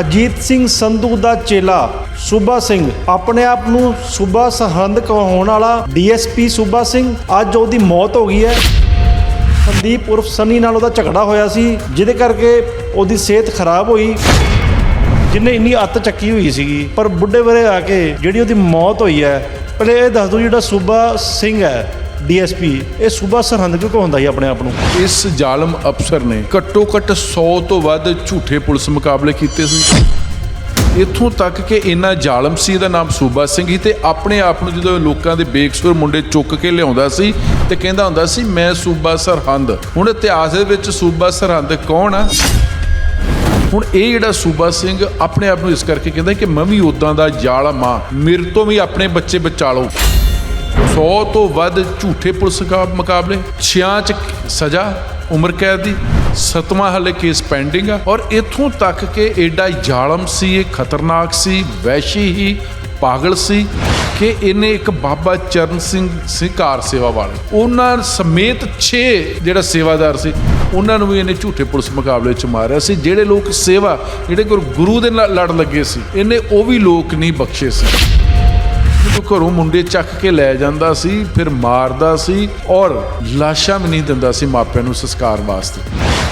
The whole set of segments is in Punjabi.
ਅਜੀਤ ਸਿੰਘ ਸੰਧੂ ਦਾ ਚੇਲਾ ਸੂਬਾ ਸਿੰਘ ਆਪਣੇ ਆਪ ਨੂੰ ਸੂਬਾ ਸਰਹੰਦ ਕਹਾਉਣ ਵਾਲਾ ਡੀਐਸਪੀ ਸੂਬਾ ਸਿੰਘ ਅੱਜ ਉਹਦੀ ਮੌਤ ਹੋ ਗਈ ਹੈ। ਸੰਦੀਪ ਉਰਫ ਸਨੀ ਨਾਲ ਉਹਦਾ ਝਗੜਾ ਹੋਇਆ ਸੀ ਜਿਹਦੇ ਕਰਕੇ ਉਹਦੀ ਸਿਹਤ ਖਰਾਬ ਹੋਈ। ਜਿੰਨੇ ਇੰਨੀ ਅੱਤ ਚੱਕੀ ਹੋਈ ਸੀਗੀ। ਪਰ ਬੁੱਢੇ ਵਰੇ ਆ ਕੇ ਜਿਹੜੀ ਉਹਦੀ ਮੌਤ ਹੋਈ ਹੈ ਪਹਿਲੇ ਇਹ ਦੱਸ ਦਿਓ ਜਿਹੜਾ ਸੂਬਾ ਸਿੰਘ ਹੈ ਡੀਐਸਪੀ, ਇਹ ਸੂਬਾ ਸਰਹੰਦ ਕਿਉਂ ਹੁੰਦਾ ਸੀ ਆਪਣੇ ਆਪ ਨੂੰ? ਇਸ ਜ਼ਾਲਮ ਅਫਸਰ ਨੇ ਘੱਟੋ ਘੱਟ 100 ਤੋਂ ਵੱਧ ਝੂਠੇ ਪੁਲਿਸ ਮੁਕਾਬਲੇ ਕੀਤੇ ਸੀ। ਇੱਥੋਂ ਤੱਕ ਕਿ ਇੰਨਾ ਜ਼ਾਲਮ ਸੀ, ਇਹਦਾ ਨਾਮ ਸੂਬਾ ਸਿੰਘ ਸੀ ਤੇ ਆਪਣੇ ਆਪ ਨੂੰ ਜਦੋਂ ਲੋਕਾਂ ਦੇ ਬੇਕਸੂਰ ਮੁੰਡੇ ਚੁੱਕ ਕੇ ਲਿਆਉਂਦਾ ਸੀ ਤੇ ਕਹਿੰਦਾ ਹੁੰਦਾ ਸੀ, ਮੈਂ ਸੂਬਾ ਸਰਹੰਦ। ਹੁਣ ਇਤਿਹਾਸ ਦੇ ਵਿੱਚ ਸੂਬਾ ਸਰਹੰਦ ਕੌਣ ਆ? ਹੁਣ ਇਹ ਜਿਹੜਾ ਸੂਬਾ ਸਿੰਘ ਆਪਣੇ ਆਪ ਨੂੰ ਇਸ ਕਰਕੇ ਕਹਿੰਦਾ ਕਿ ਮੈਂ ਵੀ ਉਦਾਂ ਦਾ ਜ਼ਾਲਮ ਆ। ਮੇਰੇ ਤੋਂ ਵੀ ਆਪਣੇ ਬੱਚੇ ਬਚਾ ਲਓ। 100 ਤੋਂ ਵੱਧ ਝੂਠੇ ਪੁਲਿਸ ਮੁਕਾਬਲੇ 6 ਚ ਸਜ਼ਾ, ਉਮਰ ਕੈਦ ਦੀ ਸਤਵਾਂ ਹਲੇ ਕੇਸ ਪੈਂਡਿੰਗ ਆ ਔਰ ਇਥੋਂ ਤੱਕ ਕਿ ਐਡਾ ਜ਼ਾਲਮ ਸੀ, ਇਹ ਖਤਰਨਾਕ ਸੀ, ਵੈਸ਼ੀ ਹੀ ਪਾਗਲ ਸੀ ਕਿ ਇਹਨੇ ਇੱਕ ਬਾਬਾ ਚਰਨ ਸਿੰਘ ਸਿੰਘ ਕਾਰ ਸੇਵਾ ਵਾਲੇ, ਉਹਨਾਂ ਸਮੇਤ 6 ਜਿਹੜਾ ਸੇਵਾਦਾਰ ਸੀ, ਉਹਨਾਂ ਨੂੰ ਵੀ ਇਹਨੇ ਝੂਠੇ ਪੁਲਿਸ ਮੁਕਾਬਲੇ ਚ ਮਾਰਿਆ ਸੀ, ਜਿਹੜੇ ਲੋਕ ਸੇਵਾ, ਜਿਹੜੇ ਗੁਰੂ ਗੁਰੂ ਦੇ ਨਾਲ ਲੜ ਲੱਗੇ ਸੀ, ਇਹਨੇ ਉਹ ਵੀ ਲੋਕ ਨਹੀਂ ਬਖਸ਼ੇ ਸੀ। ਜਦੋਂ ਘਰੋਂ ਮੁੰਡੇ ਚੱਕ ਕੇ ਲੈ ਜਾਂਦਾ ਸੀ, ਫਿਰ ਮਾਰਦਾ ਸੀ ਔਰ ਲਾਸ਼ਾਂ ਵੀ ਨਹੀਂ ਦਿੰਦਾ ਸੀ ਮਾਪਿਆਂ ਨੂੰ ਸੰਸਕਾਰ ਵਾਸਤੇ।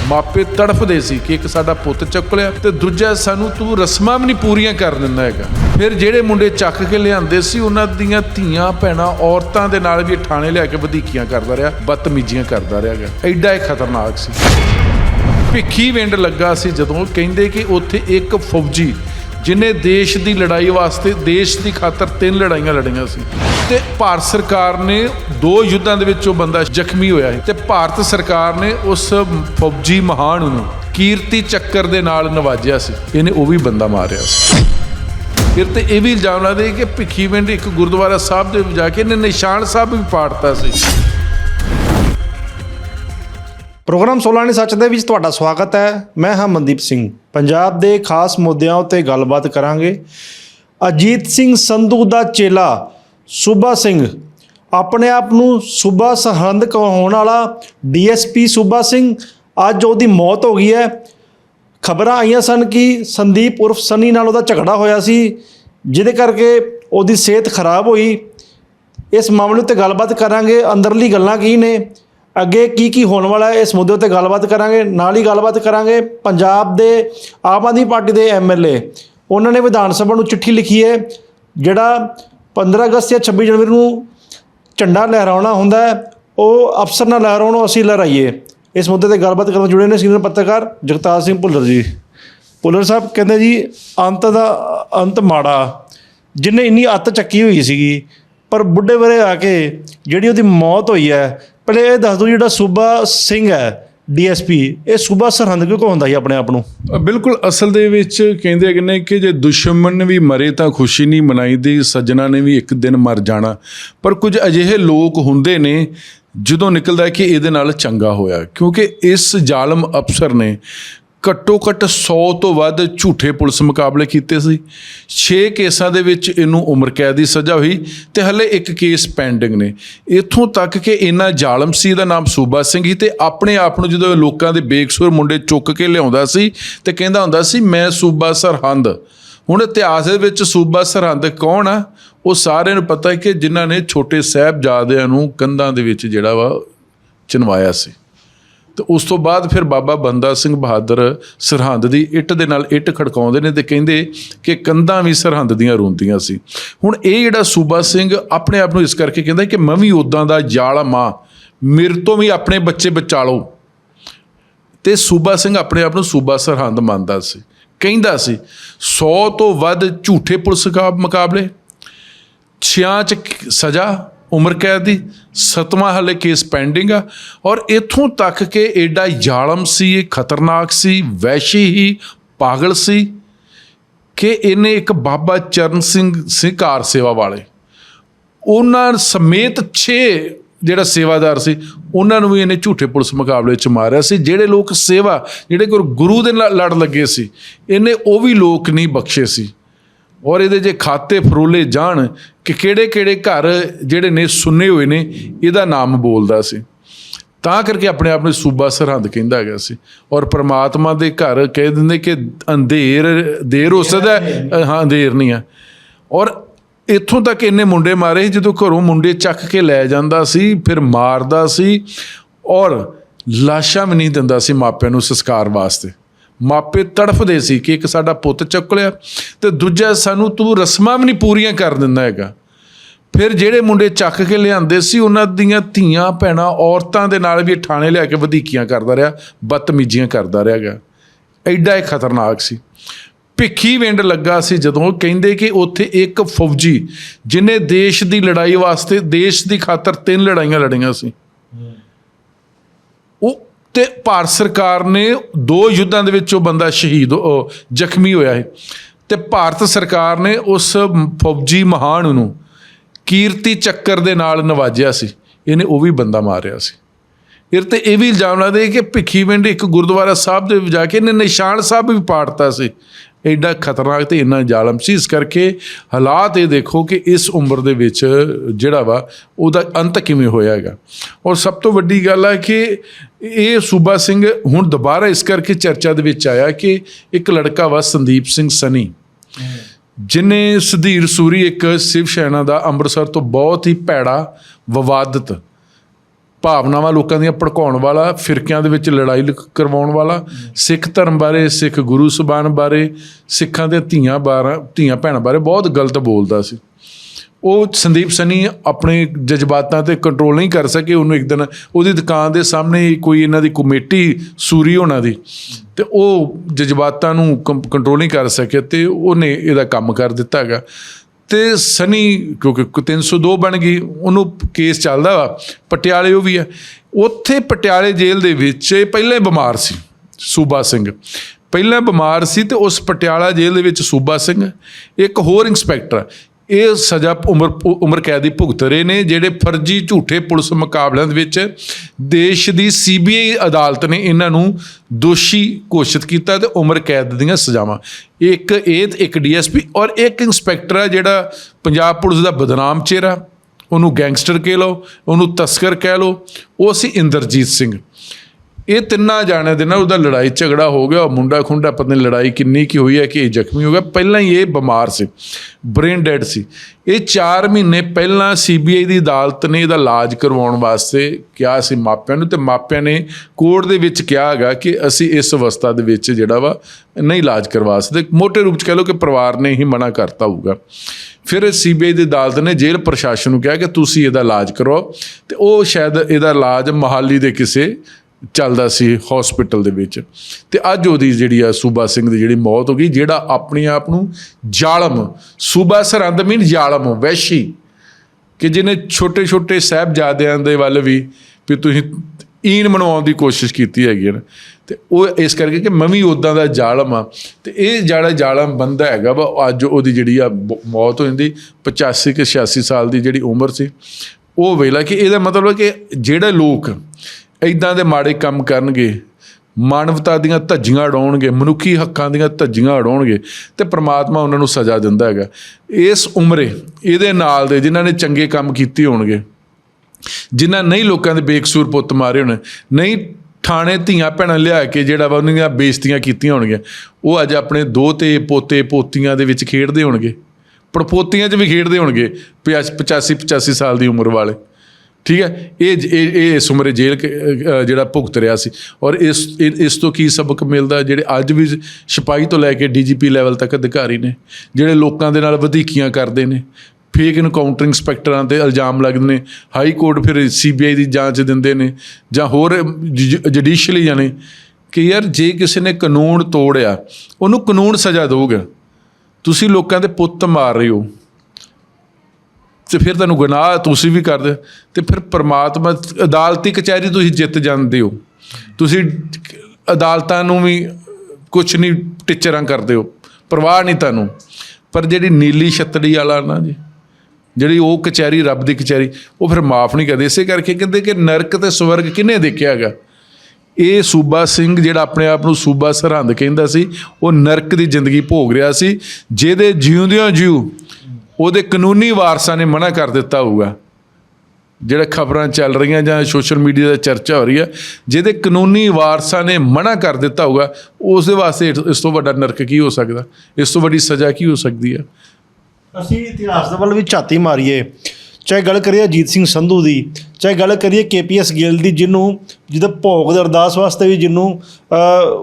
ਮਾਪੇ ਤੜਫਦੇ ਸੀ ਕਿ ਇੱਕ ਸਾਡਾ ਪੁੱਤ ਚੱਕ ਲਿਆ ਤੇ ਦੂਜਾ ਸਾਨੂੰ ਤੂੰ ਰਸਮਾਂ ਵੀ ਨਹੀਂ ਪੂਰੀਆਂ ਕਰ ਦਿੰਦਾ ਹੈਗਾ। ਫਿਰ ਜਿਹੜੇ ਮੁੰਡੇ ਚੱਕ ਕੇ ਲਿਆਂਦੇ ਸੀ, ਉਹਨਾਂ ਦੀਆਂ ਧੀਆਂ, ਭੈਣਾਂ, ਔਰਤਾਂ ਦੇ ਨਾਲ ਵੀ ਇਹ ਥਾਣੇ ਲਿਆ ਕੇ ਵਧੀਕੀਆਂ ਕਰਦਾ ਰਿਹਾ, ਬਦਤਮੀਜ਼ੀਆਂ ਕਰਦਾ ਰਿਹਾ ਗਾ ਐਡਾ ਹੀ ਖਤਰਨਾਕ ਸੀ। ਭਿੱਖੀ ਵਿੰਡ ਲੱਗਾ ਸੀ ਜਦੋਂ ਕਹਿੰਦੇ ਕਿ ਉੱਥੇ ਇੱਕ ਫੌਜੀ ਜਿਨੇ ਦੇਸ਼ ਦੀ ਲੜਾਈ ਵਾਸਤੇ, ਦੇਸ਼ ਦੀ ਖਾਤਰ ਤਿੰਨ ਲੜਾਈਆਂ ਲੜੀਆਂ ਸੀ। ਤੇ ਭਾਰਤ ਸਰਕਾਰ ਨੇ ਦੋ ਯੁੱਧਾਂ ਦੇ ਵਿੱਚ ਉਹ ਬੰਦਾ ਜ਼ਖਮੀ ਹੋਇਆ ਸੀ ਤੇ ਭਾਰਤ ਸਰਕਾਰ ਨੇ ਉਸ ਫੌਜੀ ਮਹਾਨ ਨੂੰ ਕੀਰਤੀ ਚੱਕਰ ਦੇ ਨਾਲ ਨਵਾਜਿਆ ਸੀ। ਇਹਨੇ ਉਹ ਵੀ ਬੰਦਾ ਮਾਰਿਆ ਸੀ। ਫਿਰ ਤੇ ਇਹ ਵੀ ਇਲਜ਼ਾਮ ਲਾਦੇ ਕਿ ਭਿੱਖੀ ਵਿੰਡ ਇੱਕ ਗੁਰਦੁਆਰਾ ਸਾਹਿਬ ਦੇ ਵਿੱਚ ਜਾ ਕੇ ਇਹਨੇ ਨਿਸ਼ਾਨ ਸਾਹਿਬ ਵੀ ਪਾੜਤਾ ਸੀ। ਪ੍ਰੋਗਰਾਮ ਸੋਲਾਨੀ ਸੱਚ ਦੇ ਵਿੱਚ ਤੁਹਾਡਾ ਸਵਾਗਤ ਹੈ। ਮੈਂ ਹਾਂ ਮਨਦੀਪ ਸਿੰਘ। ਪੰਜਾਬ ਦੇ ਖਾਸ ਮੁੱਦਿਆਂ ਉੱਤੇ ਗੱਲਬਾਤ ਕਰਾਂਗੇ। ਅਜੀਤ ਸਿੰਘ ਸੰਧੂ ਦਾ ਚੇਲਾ ਸੂਬਾ ਸਿੰਘ। ਆਪਣੇ ਆਪ ਨੂੰ ਸੂਬਾ ਸਰਹੰਦ ਕਹਾਉਣ ਵਾਲਾ ਡੀਐਸਪੀ ਸੂਬਾ ਸਿੰਘ, ਅੱਜ ਉਹਦੀ ਮੌਤ ਹੋ ਗਈ ਹੈ। ਖਬਰਾਂ ਆਈਆਂ ਸਨ ਕਿ ਸੰਦੀਪ ਉਰਫ ਸਨੀ ਨਾਲ ਉਹਦਾ ਝਗੜਾ ਹੋਇਆ ਸੀ, ਜਿਹਦੇ ਕਰਕੇ ਉਹਦੀ ਸਿਹਤ ਖਰਾਬ ਹੋਈ। ਇਸ ਮਾਮਲੇ ਉੱਤੇ ਗੱਲਬਾਤ ਕਰਾਂਗੇ। ਅੰਦਰਲੀ ਗੱਲਾਂ ਕੀ ਨੇ? ਅੱਗੇ ਕੀ ਕੀ ਹੋਣ ਵਾਲਾ ਹੈ, ਇਸ ਮੁੱਦੇ ਉੱਤੇ ਗੱਲਬਾਤ ਕਰਾਂਗੇ, ਨਾਲ ਹੀ ਗੱਲਬਾਤ ਕਰਾਂਗੇ ਪੰਜਾਬ ਦੇ ਆਮ ਆਦਮੀ ਪਾਰਟੀ ਦੇ ਐਮਐਲਏ ਉਹਨਾਂ ਨੇ ਵਿਧਾਨ ਸਭਾ ਨੂੰ ਚਿੱਠੀ ਲਿਖੀ ਹੈ, ਜਿਹੜਾ 15 ਅਗਸਤ ਜਾਂ 26 ਜਨਵਰੀ ਨੂੰ ਝੰਡਾ ਲਹਿਰਾਉਣਾ ਹੁੰਦਾ ਹੈ, ਉਹ ਅਫਸਰ ਨਾਲ ਲਹਿਰਾਉਣੋਂ ਅਸੀਂ ਲਹਿਰਾਈਏ ਇਸ ਮੁੱਦੇ ਤੇ ਗੱਲਬਾਤ ਕਰਨ ਜੁੜੇ ਨੇ ਸੀਨੀਅਰ ਪੱਤਰਕਾਰ ਜਗਤਾਰ ਸਿੰਘ ਭੁੱਲਰ ਜੀ। ਭੁੱਲਰ ਸਾਹਿਬ, ਕਹਿੰਦੇ ਜੀ, ਅੰਤ ਦਾ ਅੰਤ ਮਾੜਾ, ਜਿੰਨੇ ਇੰਨੀ ਅੱਤ ਚੱਕੀ ਹੋਈ ਸੀਗੀ, ਪਰ ਬੁੱਢੇ ਵਰੇ ਆ ਕੇ ਜਿਹੜੀ ਉਹਦੀ ਮੌਤ ਹੋਈ ਹੈ ਪਹਿਲੇ ਇਹ ਦੱਸ ਦਿਓ ਜਿਹੜਾ ਸੂਬਾ ਸਿੰਘ ਹੈ ਡੀਐਸਪੀ ਇਹ ਸੂਬਾ ਸਰਹੰਦ ਕਿਉਂ ਹੁੰਦਾ ਸੀ ਆਪਣੇ ਆਪ ਨੂੰ? ਬਿਲਕੁਲ ਅਸਲ ਦੇ ਵਿੱਚ ਕਹਿੰਦੇ ਹੈਗੇ ਨੇ ਕਿ ਜੇ ਦੁਸ਼ਮਣ ਵੀ ਮਰੇ ਤਾਂ ਖੁਸ਼ੀ ਨਹੀਂ ਮਨਾਈਦੀ, ਸੱਜਣਾ ਨੇ ਵੀ ਇੱਕ ਦਿਨ ਮਰ ਜਾਣਾ। ਪਰ ਕੁਝ ਅਜਿਹੇ ਲੋਕ ਹੁੰਦੇ ਨੇ, ਜਦੋਂ ਨਿਕਲਦਾ ਕਿ ਇਹਦੇ ਨਾਲ ਚੰਗਾ ਹੋਇਆ, ਕਿਉਂਕਿ ਇਸ ਜ਼ਾਲਮ ਅਫਸਰ ਨੇ ਘੱਟੋ ਘੱਟ 100 ਤੋਂ ਵੱਧ ਝੂਠੇ ਪੁਲਿਸ ਮੁਕਾਬਲੇ ਕੀਤੇ ਸੀ। 6 ਕੇਸਾਂ ਦੇ ਵਿੱਚ ਇਹਨੂੰ ਉਮਰ ਕੈਦ ਦੀ ਸਜ਼ਾ ਹੋਈ ਤੇ ਹਲੇ ਇੱਕ ਕੇਸ ਪੈਂਡਿੰਗ ਨੇ। ਇੱਥੋਂ ਤੱਕ ਕਿ ਇਹਨਾਂ ਜ਼ਾਲਮ ਸੀ ਇਹਦਾ ਨਾਮ ਸੂਬਾ ਸਿੰਘ ਸੀ ਤੇ ਆਪਣੇ ਆਪ ਨੂੰ ਜਦੋਂ ਲੋਕਾਂ ਦੇ ਬੇਕਸੂਰ ਮੁੰਡੇ ਚੁੱਕ ਕੇ ਲਿਆਉਂਦਾ ਸੀ ਤੇ ਕਹਿੰਦਾ ਹੁੰਦਾ ਸੀ, ਮੈਂ ਸੂਬਾ ਸਰਹੰਦ। ਹੁਣ ਇਤਿਹਾਸ ਦੇ ਵਿੱਚ ਸੂਬਾ ਸਰਹੰਦ ਕੌਣ ਆ? ਉਹ ਸਾਰਿਆਂ ਨੂੰ ਪਤਾ ਹੈ ਕਿ ਜਿਨ੍ਹਾਂ ਨੇ ਛੋਟੇ ਸਾਹਿਬਜ਼ਾਦਿਆਂ ਨੂੰ ਕੰਧਾਂ ਦੇ ਵਿੱਚ ਜਿਹੜਾ ਵਾ ਚਿਣਵਾਇਆ ਸੀ। ਤੇ ਉਸ ਤੋਂ ਬਾਅਦ ਫਿਰ ਬਾਬਾ ਬੰਦਾ ਸਿੰਘ ਬਹਾਦਰ ਸਰਹੰਦ ਦੀ ਇੱਟ ਦੇ ਨਾਲ ਇੱਟ ਖੜਕਾਉਂਦੇ ਨੇ ਤੇ ਕਹਿੰਦੇ ਕਿ ਕੰਧਾਂ ਵੀ ਸਰਹੰਦ ਦੀਆਂ ਰੋਂਦੀਆਂ ਸੀ। ਹੁਣ ਇਹ ਜਿਹੜਾ ਸੂਬਾ ਸਿੰਘ ਆਪਣੇ ਆਪ ਨੂੰ ਇਸ ਕਰਕੇ ਕਹਿੰਦਾ ਕਿ ਮੈਂ ਵੀ ਉਦਾਂ ਦਾ ਜ਼ਾਲਮ ਆ ਮੇਰੇ ਤੋਂ ਵੀ ਆਪਣੇ ਬੱਚੇ ਬਚਾ ਲਓ। ਤੇ ਸੂਬਾ ਸਿੰਘ ਆਪਣੇ ਆਪ ਨੂੰ ਸੂਬਾ ਸਰਹੰਦ ਮੰਨਦਾ ਸੀ। ਕਹਿੰਦਾ ਸੀ 100 ਤੋਂ ਵੱਧ ਝੂਠੇ ਪੁਲਿਸ ਮੁਕਾ- ਮੁਕਾਬਲੇ 6 ਚ ਸਜ਼ਾ ਉਮਰ ਕੈਦ ਦੀ, ਸਤਵਾਂ ਹਲੇ ਕੇਸ ਪੈਂਡਿੰਗ ਆ ਔਰ ਇਥੋਂ ਤੱਕ ਕਿ ਐਡਾ ਜ਼ਾਲਮ ਸੀ ਇਹ ਖਤਰਨਾਕ ਸੀ ਵੈਸ਼ੀ ਹੀ, ਪਾਗਲ ਸੀ ਕਿ ਇਹਨੇ ਇੱਕ ਬਾਬਾ ਚਰਨ ਸਿੰਘ ਸਿੰਘ ਕਾਰ ਸੇਵਾ ਵਾਲੇ, ਉਹਨਾਂ ਸਮੇਤ 6 ਜਿਹੜਾ ਸੇਵਾਦਾਰ ਸੀ, ਉਹਨਾਂ ਨੂੰ ਵੀ ਇਹਨੇ ਝੂਠੇ ਪੁਲਿਸ ਮੁਕਾਬਲੇ ਚ ਮਾਰਿਆ ਸੀ, ਜਿਹੜੇ ਲੋਕ ਸੇਵਾ, ਜਿਹੜੇ ਗੁਰੂ ਗੁਰੂ ਦੇ ਨਾਲ ਲੜ ਲੱਗੇ ਸੀ, ਇਹਨੇ ਉਹ ਵੀ ਲੋਕ ਨਹੀਂ ਬਖਸ਼ੇ ਸੀ। ਔਰ ਇਹਦੇ ਜੇ ਖਾਤੇ ਫਰੋਲੇ ਜਾਣ ਕਿ ਕਿਹੜੇ ਕਿਹੜੇ ਘਰ ਜਿਹੜੇ ਨੇ ਸੁੰਨੇ ਹੋਏ ਨੇ ਇਹਦਾ ਨਾਮ ਬੋਲਦਾ ਸੀ। ਤਾਂ ਕਰਕੇ ਆਪਣੇ ਆਪ ਨੂੰ ਸੂਬਾ ਸਰਹੰਦ ਕਹਿੰਦਾ ਹੈਗਾ ਸੀ। ਔਰ ਪ੍ਰਮਾਤਮਾ ਦੇ ਘਰ ਕਹਿ ਦਿੰਦੇ ਕਿ ਅੰਧੇਰ ਦੇਰ ਹੋ ਸਕਦਾ ਹਾਂ। ਅੰਧੇਰ ਨਹੀਂ। ਆ ਔਰ ਇੱਥੋਂ ਤੱਕ ਇੰਨੇ ਮੁੰਡੇ ਮਾਰੇ ਜਦੋਂ ਘਰੋਂ ਮੁੰਡੇ ਚੱਕ ਕੇ ਲੈ ਜਾਂਦਾ ਸੀ ਫਿਰ ਮਾਰਦਾ ਸੀ ਔਰ ਲਾਸ਼ਾਂ ਵੀ ਨਹੀਂ ਦਿੰਦਾ ਸੀ ਮਾਪਿਆਂ ਨੂੰ ਸੰਸਕਾਰ ਵਾਸਤੇ। ਮਾਪੇ ਤੜਫਦੇ ਸੀ ਕਿ ਇੱਕ ਸਾਡਾ ਪੁੱਤ ਚੁੱਕ ਲਿਆ ਤੇ ਦੂਜਾ ਸਾਨੂੰ ਤੂੰ ਰਸਮਾਂ ਵੀ ਨਹੀਂ ਪੂਰੀਆਂ ਕਰ ਦਿੰਦਾ ਹੈਗਾ। ਫਿਰ ਜਿਹੜੇ ਮੁੰਡੇ ਚੱਕ ਕੇ ਲਿਆਂਦੇ ਸੀ, ਉਹਨਾਂ ਦੀਆਂ ਧੀਆਂ, ਭੈਣਾਂ, ਔਰਤਾਂ ਦੇ ਨਾਲ ਵੀ ਥਾਣੇ ਲਿਆ ਕੇ ਵਧੀਕੀਆਂ ਕਰਦਾ ਰਿਹਾ, ਬਦਤਮੀਜ਼ੀਆਂ ਕਰਦਾ ਰਿਹਾ ਗਾ ਐਡਾ ਹੀ ਖਤਰਨਾਕ ਸੀ। ਭਿੱਖੀ ਵਿੰਡ ਲੱਗਾ ਸੀ ਜਦੋਂ ਕਹਿੰਦੇ ਕਿ ਉੱਥੇ ਇੱਕ ਫੌਜੀ ਜਿਨੇ ਦੇਸ਼ ਦੀ ਲੜਾਈ ਵਾਸਤੇ, ਦੇਸ਼ ਦੀ ਖਾਤਰ ਤਿੰਨ ਲੜਾਈਆਂ ਲੜੀਆਂ ਸੀ। ਤੇ ਭਾਰਤ ਸਰਕਾਰ ਨੇ ਦੋ ਯੁੱਧਾਂ ਦੇ ਵਿੱਚ ਉਹ ਬੰਦਾ ਸ਼ਹੀਦ ਉਹ ਜ਼ਖਮੀ ਹੋਇਆ ਹੈ ਤੇ ਭਾਰਤ ਸਰਕਾਰ ਨੇ ਉਸ ਫੌਜੀ ਮਹਾਨ ਨੂੰ ਕੀਰਤੀ ਚੱਕਰ ਦੇ ਨਾਲ ਨਵਾਜਿਆ ਸੀ। ਇਹਨੇ ਉਹ ਵੀ ਬੰਦਾ ਮਾਰਿਆ ਸੀ। ਇਹ ਤੇ ਇਹ ਵੀ ਇਲਜ਼ਾਮ ਲਾਦੇ ਕਿ ਭਿੱਖੀ ਪਿੰਡ ਇੱਕ ਗੁਰਦੁਆਰਾ ਸਾਹਿਬ ਦੇ ਜਾ ਕੇ ਇਹਨੇ ਨਿਸ਼ਾਨ ਸਾਹਿਬ ਵੀ ਪਾੜਤਾ ਸੀ। ਐਡਾ ਖਤਰਨਾਕ ਤੇ ਇੰਨਾ ਜ਼ਾਲਮ ਸੀ। ਇਸ ਕਰਕੇ ਹਾਲਾਤ ਇਹ ਦੇਖੋ ਕਿ ਇਸ ਉਮਰ ਦੇ ਵਿੱਚ ਜਿਹੜਾ ਵਾ, ਉਹਦਾ ਅੰਤ ਕਿਵੇਂ ਹੋਇਆ ਹੈਗਾ। ਔਰ ਸਭ ਤੋਂ ਵੱਡੀ ਗੱਲ ਹੈ ਕਿ ਇਹ ਸੂਬਾ ਸਿੰਘ ਹੁਣ ਦੁਬਾਰਾ ਇਸ ਕਰਕੇ ਚਰਚਾ ਦੇ ਵਿੱਚ ਆਇਆ ਕਿ ਇੱਕ ਲੜਕਾ ਵਾ ਸੰਦੀਪ ਸਿੰਘ ਸਨੀ, ਜਿਨੇ ਸੁਧੀਰ ਸੂਰੀ ਇੱਕ ਸ਼ਿਵ ਸੈਨਾ ਦਾ ਅੰਮ੍ਰਿਤਸਰ ਤੋਂ ਬਹੁਤ ਹੀ ਭੈੜਾ, ਵਿਵਾਦਤ ਭਾਵਨਾਵਾਂ ਲੋਕਾਂ ਦੀਆਂ ਭੜਕਾਉਣ ਵਾਲਾ, ਫਿਰਕਿਆਂ ਦੇ ਵਿੱਚ ਲੜਾਈ ਲ- ਕਰਵਾਉਣ ਵਾਲਾ, ਸਿੱਖ ਧਰਮ ਬਾਰੇ, ਸਿੱਖ ਗੁਰੂ ਸੁਬਾਨ ਬਾਰੇ, ਸਿੱਖਾਂ ਦੇ ਧੀਆਂ ਬਾਰੇ, ਧੀਆਂ ਭੈਣਾਂ ਬਾਰੇ ਬਹੁਤ ਗਲਤ ਬੋਲਦਾ ਸੀ। ਉਹ ਸੰਦੀਪ ਸਨੀ ਆਪਣੇ ਜਜ਼ਬਾਤਾਂ ਤੇ ਕੰਟਰੋਲ ਨਹੀਂ ਕਰ ਸਕੇ, ਉਹਨੂੰ ਇੱਕ ਦਿਨ ਉਹਦੀ ਦੁਕਾਨ ਦੇ ਸਾਹਮਣੇ ਕੋਈ ਇਹਨਾਂ ਦੀ ਕਮੇਟੀ ਸੂਰੀ ਹੋਣਾ ਦੀ, ਤੇ ਉਹ ਜਜ਼ਬਾਤਾਂ ਨੂੰ ਕੰਟਰੋਲ ਨਹੀਂ ਕਰ ਸਕੇ ਤੇ ਉਹਨੇ ਇਹਦਾ ਕੰਮ ਕਰ ਦਿੱਤਾ ਹੈਗਾ। ਤੇ ਸਨੀ, ਕਿਉਂਕਿ 302 ਬਣ ਗਈ, ਉਹਨੂੰ ਕੇਸ ਚੱਲਦਾ ਵਾ, ਪਟਿਆਲੇ ਉਹ ਵੀ ਹੈ। ਉੱਥੇ ਪਟਿਆਲੇ ਜੇਲ੍ਹ ਦੇ ਵਿੱਚ ਇਹ ਪਹਿਲਾਂ ਬਿਮਾਰ ਸੀ, ਸੂਬਾ ਸਿੰਘ। ਪਹਿਲਾਂ ਬਿਮਾਰ ਸੀ ਤੇ ਉਸ ਪਟਿਆਲਾ ਜੇਲ੍ਹ ਦੇ ਵਿੱਚ ਸੂਬਾ ਸਿੰਘ, ਇੱਕ ਹੋਰ ਇੰਸਪੈਕਟਰ ਇਹ ਸਜ਼ਾ ਉਮਰ ਉਮਰ ਕੈਦ ਦੀ ਭੁਗਤ ਰਹੇ ਨੇ, ਜਿਹੜੇ ਫਰਜ਼ੀ ਝੂਠੇ ਪੁਲਿਸ ਮੁਕਾਬਲਿਆਂ ਦੇ ਵਿੱਚ ਦੇਸ਼ ਦੀ ਸੀਬੀਆਈ ਅਦਾਲਤ ਨੇ ਇਹਨਾਂ ਨੂੰ ਦੋਸ਼ੀ ਘੋਸ਼ਿਤ ਕੀਤਾ ਤੇ ਉਮਰ ਕੈਦ ਦੀਆਂ ਸਜ਼ਾਵਾਂ। ਇੱਕ ਇਹ ਤੇ ਇੱਕ ਡੀਐਸਪੀ ਔਰ ਇੱਕ ਇੰਸਪੈਕਟਰ ਹੈ ਜਿਹੜਾ ਪੰਜਾਬ ਪੁਲਿਸ ਦਾ ਬਦਨਾਮ ਚਿਹਰਾ, ਉਹਨੂੰ ਗੈਂਗਸਟਰ ਕਹਿ ਲਓ, ਉਹਨੂੰ ਤਸਕਰ ਕਹਿ ਲਓ, ਉਹ ਸੀ ਇੰਦਰਜੀਤ ਸਿੰਘ। ਇਹ ਤਿੰਨਾਂ ਜਾਣਿਆਂ ਦੇ ਨਾਲ ਉਹਦਾ ਲੜਾਈ ਝਗੜਾ ਹੋ ਗਿਆ, ਉਹ ਮੁੰਡਾ ਖੁੰਡਾ ਪਤਾ ਨਹੀਂ ਲੜਾਈ ਕਿੰਨੀ ਕੀ ਹੋਈ ਹੈ ਕਿ ਇਹ ਜ਼ਖਮੀ ਹੋ ਗਿਆ। ਪਹਿਲਾਂ ਹੀ ਇਹ ਬਿਮਾਰ ਸੀ ਬ੍ਰੇਨ ਡੈਡ ਸੀ। ਇਹ 4 ਮਹੀਨੇ ਪਹਿਲਾਂ ਸੀਬੀਆਈ ਦੀ ਅਦਾਲਤ ਨੇ ਇਹਦਾ ਇਲਾਜ ਕਰਵਾਉਣ ਵਾਸਤੇ ਕਿਹਾ ਸੀ ਮਾਪਿਆਂ ਨੂੰ ਤੇ ਮਾਪਿਆਂ ਨੇ ਕੋਰਟ ਦੇ ਵਿੱਚ ਕਿਹਾ ਹੈਗਾ ਕਿ ਅਸੀਂ ਇਸ ਅਵਸਥਾ ਦੇ ਵਿੱਚ ਜਿਹੜਾ ਵਾ ਨਹੀਂ ਇਲਾਜ ਕਰਵਾ ਸਕਦੇ। ਮੋਟੇ ਰੂਪ ਚ ਕਹਿ ਲਓ ਕਿ ਪਰਿਵਾਰ ਨੇ ਹੀ ਮਨਾ ਕਰਤਾ ਹੋਊਗਾ। ਫਿਰ ਸੀਬੀਆਈ ਦੀ ਅਦਾਲਤ ਨੇ ਜੇਲ੍ਹ ਪ੍ਰਸ਼ਾਸਨ ਨੂੰ ਕਿਹਾ ਕਿ ਤੁਸੀਂ ਇਹਦਾ ਇਲਾਜ ਕਰਵਾਓ ਤੇ ਉਹ ਸ਼ਾਇਦ ਇਹਦਾ ਇਲਾਜ ਮਹਾਲੀ ਦੇ ਕਿਸੇ ਚੱਲਦਾ ਸੀ ਹਸਪੀਟਲ ਦੇ ਵਿੱਚ। ਤੇ ਅੱਜ ਉਹਦੀ ਜਿਹੜੀ ਆ ਸੂਬਾ ਸਿੰਘ ਦੀ ਜਿਹੜੀ ਮੌਤ ਹੋ ਗਈ, ਜਿਹੜਾ ਆਪਣੇ ਆਪ ਨੂੰ ਜ਼ਾਲਮ, ਸੂਬਾ ਸਰਹੰਦ ਮੀਨ ਜ਼ਾਲਮ, ਵੈਸ਼ੀ, ਕਿ ਜਿਹਨੇ ਛੋਟੇ ਛੋਟੇ ਸਾਹਿਬਜ਼ਾਦਿਆਂ ਦੇ ਵੱਲ ਵੀ ਵੀ ਤੁਸੀਂ ਈਨ ਮਨਵਾਉਣ ਦੀ ਕੋਸ਼ਿਸ਼ ਕੀਤੀ ਹੈਗੀ ਹੈ ਨਾ। ਤੇ ਉਹ ਇਸ ਕਰਕੇ ਕਿ ਮੈਂ ਵੀ ਉਦਾਂ ਦਾ ਜ਼ਾਲਮ ਆ ਤੇ ਇਹ ਜਿਹੜਾ ਜ਼ਾਲਮ ਬੰਦਾ ਹੈਗਾ ਵਾ ਉਹ ਅੱਜ ਉਹਦੀ ਜਿਹੜੀ ਆ ਬ- ਮੌਤ ਹੋ ਜਾਂਦੀ 85 ਕਿ 86 ਸਾਲ ਦੀ ਜਿਹੜੀ ਉਮਰ ਸੀ, ਉਹ ਵੇਲਾ ਕਿ ਇਹਦਾ ਮਤਲਬ ਹੈ ਕਿ ਜਿਹੜੇ ਲੋਕ ਇਦਾਂ ਦੇ ਮਾੜੇ ਕੰਮ ਕਰਨਗੇ, ਮਾਨਵਤਾ ਦੀਆਂ ਧੱਜੀਆਂ ਉਡਾਉਣਗੇ, ਮਨੁੱਖੀ ਹੱਕਾਂ ਦੀਆਂ ਧੱਜੀਆਂ ਉਡਾਉਣਗੇ ਤੇ ਪ੍ਰਮਾਤਮਾ ਉਹਨਾਂ ਨੂੰ ਸਜ਼ਾ ਦਿੰਦਾ ਹੈਗਾ। ਇਸ ਉਮਰੇ ਇਹਦੇ ਨਾਲ ਦੇ ਜਿਨ੍ਹਾਂ ਨੇ ਚੰਗੇ ਕੰਮ ਕੀਤੇ ਹੋਣਗੇ, ਜਿਨ੍ਹਾਂ ਨਹੀਂ ਲੋਕਾਂ ਦੇ ਬੇਕਸੂਰ ਪੁੱਤ ਮਾਰੇ ਹੋਣ, ਨਹੀਂ ਥਾਣੇ ਧੀਆਂ ਭੈਣਾਂ ਲਿਆ ਕੇ ਜਿਹੜਾ ਵਾ ਉਹਨਾਂ ਦੀਆਂ ਬੇਇੱਜ਼ਤੀਆਂ ਕੀਤੀਆਂ ਹੋਣਗੀਆਂ, ਉਹ ਅੱਜ ਆਪਣੇ ਦੋਤੇ ਪੋਤੇ ਪੋਤੀਆਂ ਦੇ ਵਿੱਚ ਖੇਡਦੇ ਹੋਣਗੇ, ਪੜਪੋਤੀਆਂ 'ਚ ਵੀ ਖੇਡਦੇ ਹੋਣਗੇ 85 85 ਸਾਲ ਦੀ ਉਮਰ ਵਾਲੇ। ਠੀਕ ਹੈ? ਇਹ ਇਹ ਇਹ ਇਸ ਉਮਰੇ ਜੇਲ੍ਹ ਜਿਹੜਾ ਭੁਗਤ ਰਿਹਾ ਸੀ। ਔਰ ਇਸ ਇਸ ਤੋਂ ਕੀ ਸਬਕ ਮਿਲਦਾ? ਜਿਹੜੇ ਅੱਜ ਵੀ ਸਿਪਾਹੀ ਤੋਂ ਲੈ ਕੇ ਡੀਜੀਪੀ ਲੈਵਲ ਤੱਕ ਅਧਿਕਾਰੀ ਨੇ, ਜਿਹੜੇ ਲੋਕਾਂ ਦੇ ਨਾਲ ਵਧੀਕੀਆਂ ਕਰਦੇ ਨੇ, ਫੇਕ ਇਨਕਾਊਂਟਰ ਇੰਸਪੈਕਟਰਾਂ ਤੇ ਇਲਜ਼ਾਮ ਲੱਗਦੇ ਨੇ, ਹਾਈ ਕੋਰਟ ਫਿਰ ਸੀਬੀਆਈ ਦੀ ਜਾਂਚ ਦਿੰਦੇ ਨੇ, ਜਾਂ ਹੋਰ ਜੁਡੀਸ਼ੀਅਲੀ ਜਾਣੇ, ਕਿ ਯਾਰ ਜੇ ਕਿਸੇ ਨੇ ਕਾਨੂੰਨ ਤੋੜਿਆ, ਉਹਨੂੰ ਕਾਨੂੰਨ ਸਜ਼ਾ ਦੇਊਗਾ ਤੁਸੀਂ ਲੋਕਾਂ ਦੇ ਪੁੱਤ ਮਾਰ ਰਹੇ ਹੋ। ਤੇ ਫਿਰ ਤੁਹਾਨੂੰ ਗੁਨਾਹ ਤੁਸੀਂ ਵੀ ਕਰਦੇ। ਤੇ ਫਿਰ ਪਰਮਾਤਮਾ, ਅਦਾਲਤੀ ਕਚਹਿਰੀ ਤੁਸੀਂ ਜਿੱਤ ਜਾਂਦੇ ਹੋ। ਤੁਸੀਂ ਅਦਾਲਤਾਂ ਨੂੰ ਵੀ ਕੁਝ ਨਹੀਂ ਟੀਚਰਾਂ ਕਰਦੇ ਹੋ। ਪਰਵਾਹ ਨਹੀਂ ਤੁਹਾਨੂੰ। ਪਰ ਜਿਹੜੀ ਨੀਲੀ ਛਤੜੀ ਵਾਲਾ ਨਾ ਜੀ, ਜਿਹੜੀ ਉਹ ਕਚਹਿਰੀ, ਰੱਬ ਦੀ ਕਚਹਿਰੀ, ਉਹ ਫਿਰ ਮਾਫ ਨਹੀਂ ਕਰਦੇ। ਇਸੇ ਕਰਕੇ ਕਹਿੰਦੇ ਕਿ ਨਰਕ ਤੇ ਸਵਰਗ ਕਿਹਨੇ ਦੇਖਿਆ ਹੈਗਾ? ਇਹ ਸੂਬਾ ਸਿੰਘ ਜਿਹੜਾ ਆਪਣੇ ਆਪ ਨੂੰ ਸੂਬਾ ਸਰਹੰਦ ਕਹਿੰਦਾ ਸੀ, ਉਹ ਨਰਕ ਦੀ ਜ਼ਿੰਦਗੀ ਭੋਗ ਰਿਹਾ ਸੀ। ਜਿਹਦੇ ਜਿਉਂਦਿਆਂ ਜਿਉ ਉਹਦੇ ਕਾਨੂੰਨੀ ਵਾਰਸਾਂ ਨੇ ਮਨਾ ਕਰ ਦਿੱਤਾ ਹੋਊਗਾ। ਜਿਹੜਾ ਖਬਰਾਂ ਚੱਲ ਰਹੀਆਂ ਜਾਂ ਸੋਸ਼ਲ ਮੀਡੀਆ ਦਾ ਚਰਚਾ ਹੋ ਰਹੀ ਹੈ, ਜਿਹਦੇ ਕਾਨੂੰਨੀ ਵਾਰਸਾਂ ਨੇ ਮਨਾ ਕਰ ਦਿੱਤਾ ਹੋਊਗਾ ਉਸ ਦੇ ਵਾਸਤੇ ਇਸ- ਇਸ ਤੋਂ ਵੱਡਾ ਨਰਕ ਕੀ ਹੋ ਸਕਦਾ? ਇਸ ਤੋਂ ਵੱਡੀ ਸਜ਼ਾ ਕੀ ਹੋ ਸਕਦੀ ਹੈ? ਅਸੀਂ ਇਤਿਹਾਸ ਦੇ ਵੱਲ ਵੀ ਝਾਤੀ ਮਾਰੀਏ। ਚਾਹੇ ਗੱਲ ਕਰੀਏ ਅਜੀਤ ਸਿੰਘ ਸੰਧੂ ਦੀ ਚਾਹੇ ਗੱਲ ਕਰੀਏ ਕੇਪੀਐਸ ਗਿੱਲ ਦੀ, ਜਿਹਨੂੰ, ਜਿਹਦਾ ਭੋਗ ਦੇ ਅਰਦਾਸ ਵਾਸਤੇ ਵੀ ਜਿਹਨੂੰ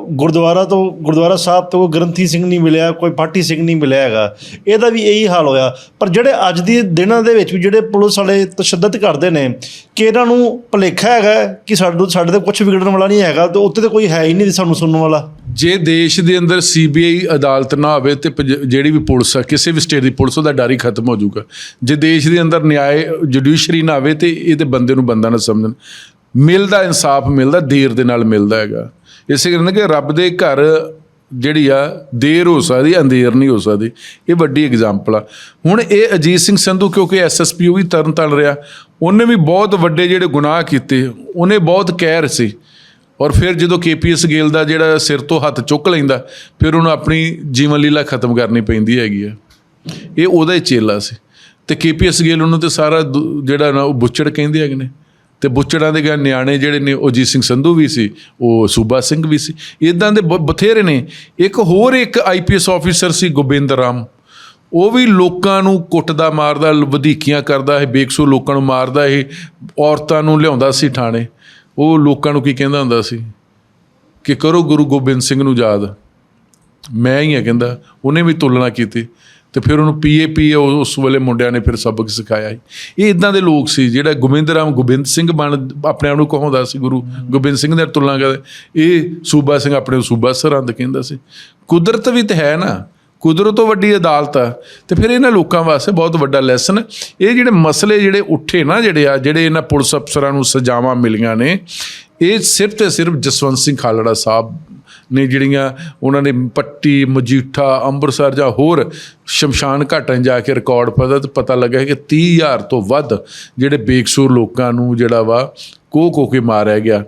ਗੁਰਦੁਆਰਾ ਤੋਂ, ਗੁਰਦੁਆਰਾ ਸਾਹਿਬ ਤੋਂ ਕੋਈ ਗ੍ਰੰਥੀ ਸਿੰਘ ਨਹੀਂ ਮਿਲਿਆ, ਕੋਈ ਪਾਠੀ ਸਿੰਘ ਨਹੀਂ ਮਿਲਿਆ ਹੈਗਾ। ਇਹਦਾ ਵੀ ਇਹੀ ਹਾਲ ਹੋਇਆ। ਪਰ ਜਿਹੜੇ ਅੱਜ ਦੇ ਦਿਨਾਂ ਦੇ ਵਿੱਚ ਵੀ ਜਿਹੜੇ ਪੁਲਿਸ ਵਾਲੇ ਤਸ਼ੱਦਦ ਕਰਦੇ ਨੇ, ਕਿ ਇਹਨਾਂ ਨੂੰ ਭੁਲੇਖਾ ਹੈਗਾ ਕਿ ਸਾਡੇ ਸਾਡੇ ਤੇ ਕੁਝ ਵਿਗੜਨ ਵਾਲਾ ਨਹੀਂ ਹੈਗਾ, ਤੇ ਉੱਤੇ ਤੇ ਕੋਈ ਹੈ ਹੀ ਨਹੀਂ ਸਾਨੂੰ ਸੁਣਨ ਵਾਲਾ। ਜੇ ਦੇਸ਼ ਦੇ ਅੰਦਰ ਸੀਬੀਆਈ ਅਦਾਲਤ ਨਾ ਹੋਵੇ ਤੇ ਪੰਜ- ਜਿਹੜੀ ਵੀ ਪੁਲਿਸ ਆ, ਕਿਸੇ ਵੀ ਸਟੇਟ ਦੀ ਪੁਲਿਸ, ਉਹਦਾ ਡਰ ਹੀ ਖਤਮ ਹੋ ਜਾਊਗਾ। ਜੇ ਦੇਸ਼ ਦੇ ਅੰਦਰ ਨਿਆਏ ਜੁਡੀਸ਼ਰੀ ਨਾ ਹੋਵੇ ਤੇ ਇਹਦੇ ਬੰਦੇ ਨੂੰ ਬੰਦਾ ਨਾ ਸਮਝਣ। ਮਿਲਦਾ ਇਨਸਾਫ ਮਿਲਦਾ, ਦੇਰ ਦੇ ਨਾਲ ਮਿਲਦਾ ਹੈਗਾ। ਇਸੇ ਕਰਕੇ ਕਿ ਰੱਬ ਦੇ ਘਰ ਜਿਹੜੀ ਆ, ਦੇਰ ਹੋ ਸਕਦੀ, ਅੰਧੇਰ ਨਹੀਂ ਹੋ ਸਕਦੀ। ਇਹ ਵੱਡੀ ਐਗਜ਼ਾਮਪਲ ਆ। ਹੁਣ ਇਹ ਅਜੀਤ ਸਿੰਘ ਸੰਧੂ ਕਿਉਂਕਿ ਐਸਐਸਪੀ ਉਹ ਵੀ ਤਰਨ ਤਲ ਰਿਹਾ, ਉਹਨੇ ਵੀ ਬਹੁਤ ਵੱਡੇ ਜਿਹੜੇ ਗੁਨਾਹ ਕੀਤੇ, ਉਹਨੇ ਬਹੁਤ ਕਹਿਰ ਸੀ। ਔਰ ਫਿਰ ਜਦੋਂ ਕੇਪੀਐਸ ਗੇਲ ਦਾ ਜਿਹੜਾ ਸਿਰ ਤੋਂ ਹੱਥ ਚੁੱਕ ਲੈਂਦਾ, ਫਿਰ ਉਹਨੂੰ ਆਪਣੀ ਜੀਵਨ ਲੀਲਾ ਖਤਮ ਕਰਨੀ ਪੈਂਦੀ ਹੈਗੀ ਆ। ਇਹ ਉਹਦਾ ਹੀ ਚੇਲਾ ਸੀ। ਤੇ ਕੇਪੀਐਸ ਗਿੱਲ ਉਹਨੂੰ ਤੇ ਸਾਰਾ ਦੁ- ਜਿਹੜਾ ਨਾ ਉਹ ਬੁੱਚੜ ਕਹਿੰਦੇ ਹੈਗੇ ਨੇ। ਤੇ ਬੁੱਚੜਾਂ ਦੇ ਗਾ ਨਿਆਣੇ ਜਿਹੜੇ ਨੇ ਉਹ ਜੀਤ ਸਿੰਘ ਸੰਧੂ ਵੀ ਸੀ, ਉਹ ਸੂਬਾ ਸਿੰਘ ਵੀ ਸੀ। ਇਦਾਂ ਦੇ ਬ- ਬਥੇਰੇ ਨੇ। ਇੱਕ ਹੋਰ ਇੱਕ ਆਈਪੀਐਸ ਆਫੀਸਰ ਸੀ ਗੋਬਿੰਦ ਰਾਮ। ਉਹ ਵੀ ਲੋਕਾਂ ਨੂੰ ਕੁੱਟਦਾ ਮਾਰਦਾ ਵਧੀਕੀਆਂ ਕਰਦਾ ਹੈ ਬੇਕਸੂਰ ਲੋਕਾਂ ਨੂੰ ਮਾਰਦਾ ਇਹ, ਔਰਤਾਂ ਨੂੰ ਲਿਆਉਂਦਾ ਸੀ ਥਾਣੇ। ਉਹ ਲੋਕਾਂ ਨੂੰ ਕੀ ਕਹਿੰਦਾ ਹੁੰਦਾ ਸੀ? ਕਿ ਕਰੋ ਗੁਰੂ ਗੋਬਿੰਦ ਸਿੰਘ ਨੂੰ ਯਾਦ। ਮੈਂ ਹੀ ਆ ਕਹਿੰਦਾ, ਉਹਨੇ ਵੀ ਤੁਲਨਾ ਕੀਤੀ। ਤੇ ਫਿਰ ਉਹਨੂੰ ਪੀਏਪੀ ਉਸ ਵੇਲੇ ਮੁੰਡਿਆਂ ਨੇ ਫਿਰ ਸਬਕ ਸਿਖਾਇਆ ਇਹ ਇਦਾਂ ਦੇ ਲੋਕ ਸੀ ਜਿਹੜਾ ਗੋਬਿੰਦ ਰਾਮ ਗੋਬਿੰਦ ਸਿੰਘ ਬਣ ਆਪਣੇ ਆਪ ਨੂੰ ਕਹਾਉਂਦਾ ਸੀ ਗੁਰੂ ਗੋਬਿੰਦ ਸਿੰਘ ਦੇ ਤੁਲਨਾ ਕਰਦੇ ਇਹ ਸੂਬਾ ਸਿੰਘ ਆਪਣੇ ਨੂੰ ਸੂਬਾ ਸਰਹੰਦ ਕਹਿੰਦਾ ਸੀ। ਕੁਦਰਤ ਵੀ ਤੇ ਹੈ ਨਾ ਕੁਦਰਤ ਤੋਂ ਵੱਡੀ ਅਦਾਲਤ ਆ। ਤੇ ਫਿਰ ਇਹਨਾਂ ਲੋਕਾਂ ਵਾਸਤੇ ਬਹੁਤ ਵੱਡਾ ਲੈਸਨ ਇਹ ਜਿਹੜੇ ਮਸਲੇ ਜਿਹੜੇ ਉੱਠੇ ਨਾ ਜਿਹੜੇ ਆ ਜਿਹੜੇ ਇਹਨਾਂ ਪੁਲਿਸ ਅਫਸਰਾਂ ਨੂੰ ਸਜ਼ਾਵਾਂ ਮਿਲੀਆਂ ਨੇ ਇਹ ਸਿਰਫ ਤੇ ਸਿਰਫ ਜਸਵੰਤ ਸਿੰਘ ਖਾਲੜਾ ਸਾਹਿਬ ਨੇ ਜਿਹੜੀਆਂ ਉਹਨਾਂ ਨੇ ਪੱਟੀ, ਮਜੀਠਾ ਅੰਮ੍ਰਿਤਸਰ ਜਾਂ ਹੋਰ ਸ਼ਮਸ਼ਾਨ ਘਾਟਾਂ ਜਾ ਕੇ ਰਿਕਾਰਡ ਪਤਾ ਤੇ ਪਤਾ ਲੱਗਾ ਕਿ 30000 ਤੋਂ ਵੱਧ ਜਿਹੜੇ ਬੇਕਸੂਰ ਲੋਕਾਂ ਨੂੰ ਜਿਹੜਾ ਵਾ ਕੋਹ ਕੋ ਕੇ ਮਾਰਿਆ ਗਿਆ।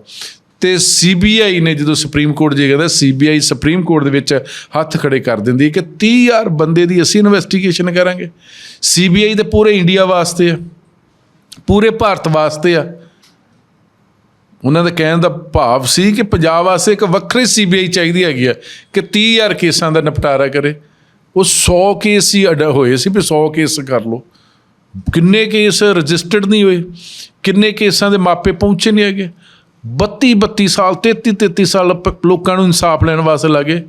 ਤੇ ਸੀਬੀਆਈ ਨੇ ਜਦੋਂ ਸੁਪਰੀਮ ਕੋਰਟ ਜੇ ਕਹਿੰਦਾ ਸੀਬੀਆਈ ਸੁਪਰੀਮ ਕੋਰਟ ਦੇ ਵਿੱਚ ਹੱਥ ਖੜੇ ਕਰ ਦਿੰਦੀ ਹੈ ਕਿ 30000 ਬੰਦੇ ਦੀ ਅਸੀਂ ਇਨਵੈਸਟੀਗੇਸ਼ਨ ਕਰਾਂਗੇ। ਸੀਬੀਆਈ ਤੇ ਪੂਰੇ ਇੰਡੀਆ ਵਾਸਤੇ ਆ, ਪੂਰੇ ਭਾਰਤ ਵਾਸਤੇ ਆ। ਉਹਨਾਂ ਦਾ ਕਹਿਣ ਦਾ ਭਾਵ ਸੀ ਕਿ ਪੰਜਾਬ ਵਾਸਤੇ ਇੱਕ ਵੱਖਰੀ ਸੀਬੀਆਈ ਚਾਹੀਦੀ ਹੈਗੀ ਆ ਕਿ 30000 ਕੇਸਾਂ ਦਾ ਨਿਪਟਾਰਾ ਕਰੇ। ਉਹ 100 ਕੇਸ ਹੀ ਅਡਾ ਹੋਏ ਸੀ ਵੀ 100 ਕੇਸ ਕਰ ਲਓ। ਕਿੰਨੇ ਕੇਸ ਰਜਿਸਟਰਡ ਨਹੀਂ ਹੋਏ, ਕਿੰਨੇ ਕੇਸਾਂ ਦੇ ਮਾਪੇ ਪਹੁੰਚੇ ਨਹੀਂ ਹੈਗੇ। 32 32 ਸਾਲ 33 33 ਸਾਲ ਪ- ਲੋਕਾਂ ਨੂੰ ਇਨਸਾਫ ਲੈਣ ਵਾਸਤੇ ਲੱਗੇ।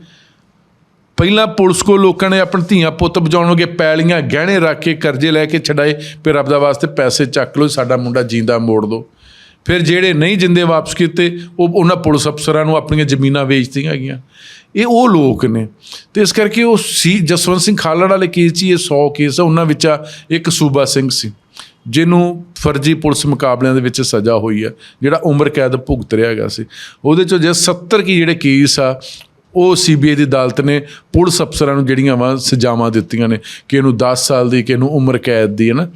ਪਹਿਲਾਂ ਪੁਲਿਸ ਕੋ ਲੋਕਾਂ ਨੇ ਆਪਣੇ ਧੀਆਂ ਪੁੱਤ ਬਚਾਉਣਗੇ ਪੈਲੀਆਂ ਗਹਿਣੇ ਰੱਖ ਕੇ ਕਰਜ਼ੇ ਲੈ ਕੇ ਛਡਾਏ, ਫਿਰ ਰੱਬ ਦਾ ਵਾਸਤੇ ਪੈਸੇ ਚੱਕ ਲਓ, ਸਾਡਾ ਮੁੰਡਾ ਜਿੰਦਾ ਮੋੜ ਦਿਓ ਫਿਰ ਜਿਹੜੇ ਨਹੀਂ ਜਿੰਦੇ ਵਾਪਸ ਕੀਤੇ, ਉਹ ਉਹਨਾਂ ਪੁਲਿਸ ਅਫਸਰਾਂ ਨੂੰ ਆਪਣੀਆਂ ਜ਼ਮੀਨਾਂ ਵੇਚਦੀਆਂ ਹੈਗੀਆਂ। ਇਹ ਉਹ ਲੋਕ ਨੇ। ਤੇ ਇਸ ਕਰਕੇ ਉਹ ਸੀ ਜਸਵੰਤ ਸਿੰਘ ਖਾਲੜ ਵਾਲੇ ਕੇਸ 'ਚ ਹੀ ਇਹ 100 ਕੇਸ ਆ, ਉਹਨਾਂ ਵਿੱਚ ਆ ਇੱਕ ਸੂਬਾ ਸਿੰਘ ਸੀ, ਜਿਹਨੂੰ ਫਰਜ਼ੀ ਪੁਲਿਸ ਮੁਕਾਬਲਿਆਂ ਦੇ ਵਿੱਚ ਸਜ਼ਾ ਹੋਈ ਆ, ਜਿਹੜਾ ਉਮਰ ਕੈਦ ਭੁਗਤ ਰਿਹਾ ਹੈਗਾ ਸੀ। ਉਹਦੇ ਚੋਂ ਜੇ 70 ਕੀ ਜਿਹੜੇ ਕੇਸ ਆ ਉਹ ਸੀਬੀਆਈ ਦੀ ਅਦਾਲਤ ਨੇ ਪੁਲਿਸ ਅਫਸਰਾਂ ਨੂੰ ਜਿਹੜੀਆਂ ਵਾ ਸਜ਼ਾਵਾਂ ਦਿੱਤੀਆਂ ਨੇ ਕਿ ਇਹਨੂੰ 10 ਸਾਲ ਦੀ, ਕਿ ਇਹਨੂੰ ਉਮਰ ਕੈਦ ਦੀ, ਹੈ ਨਾ?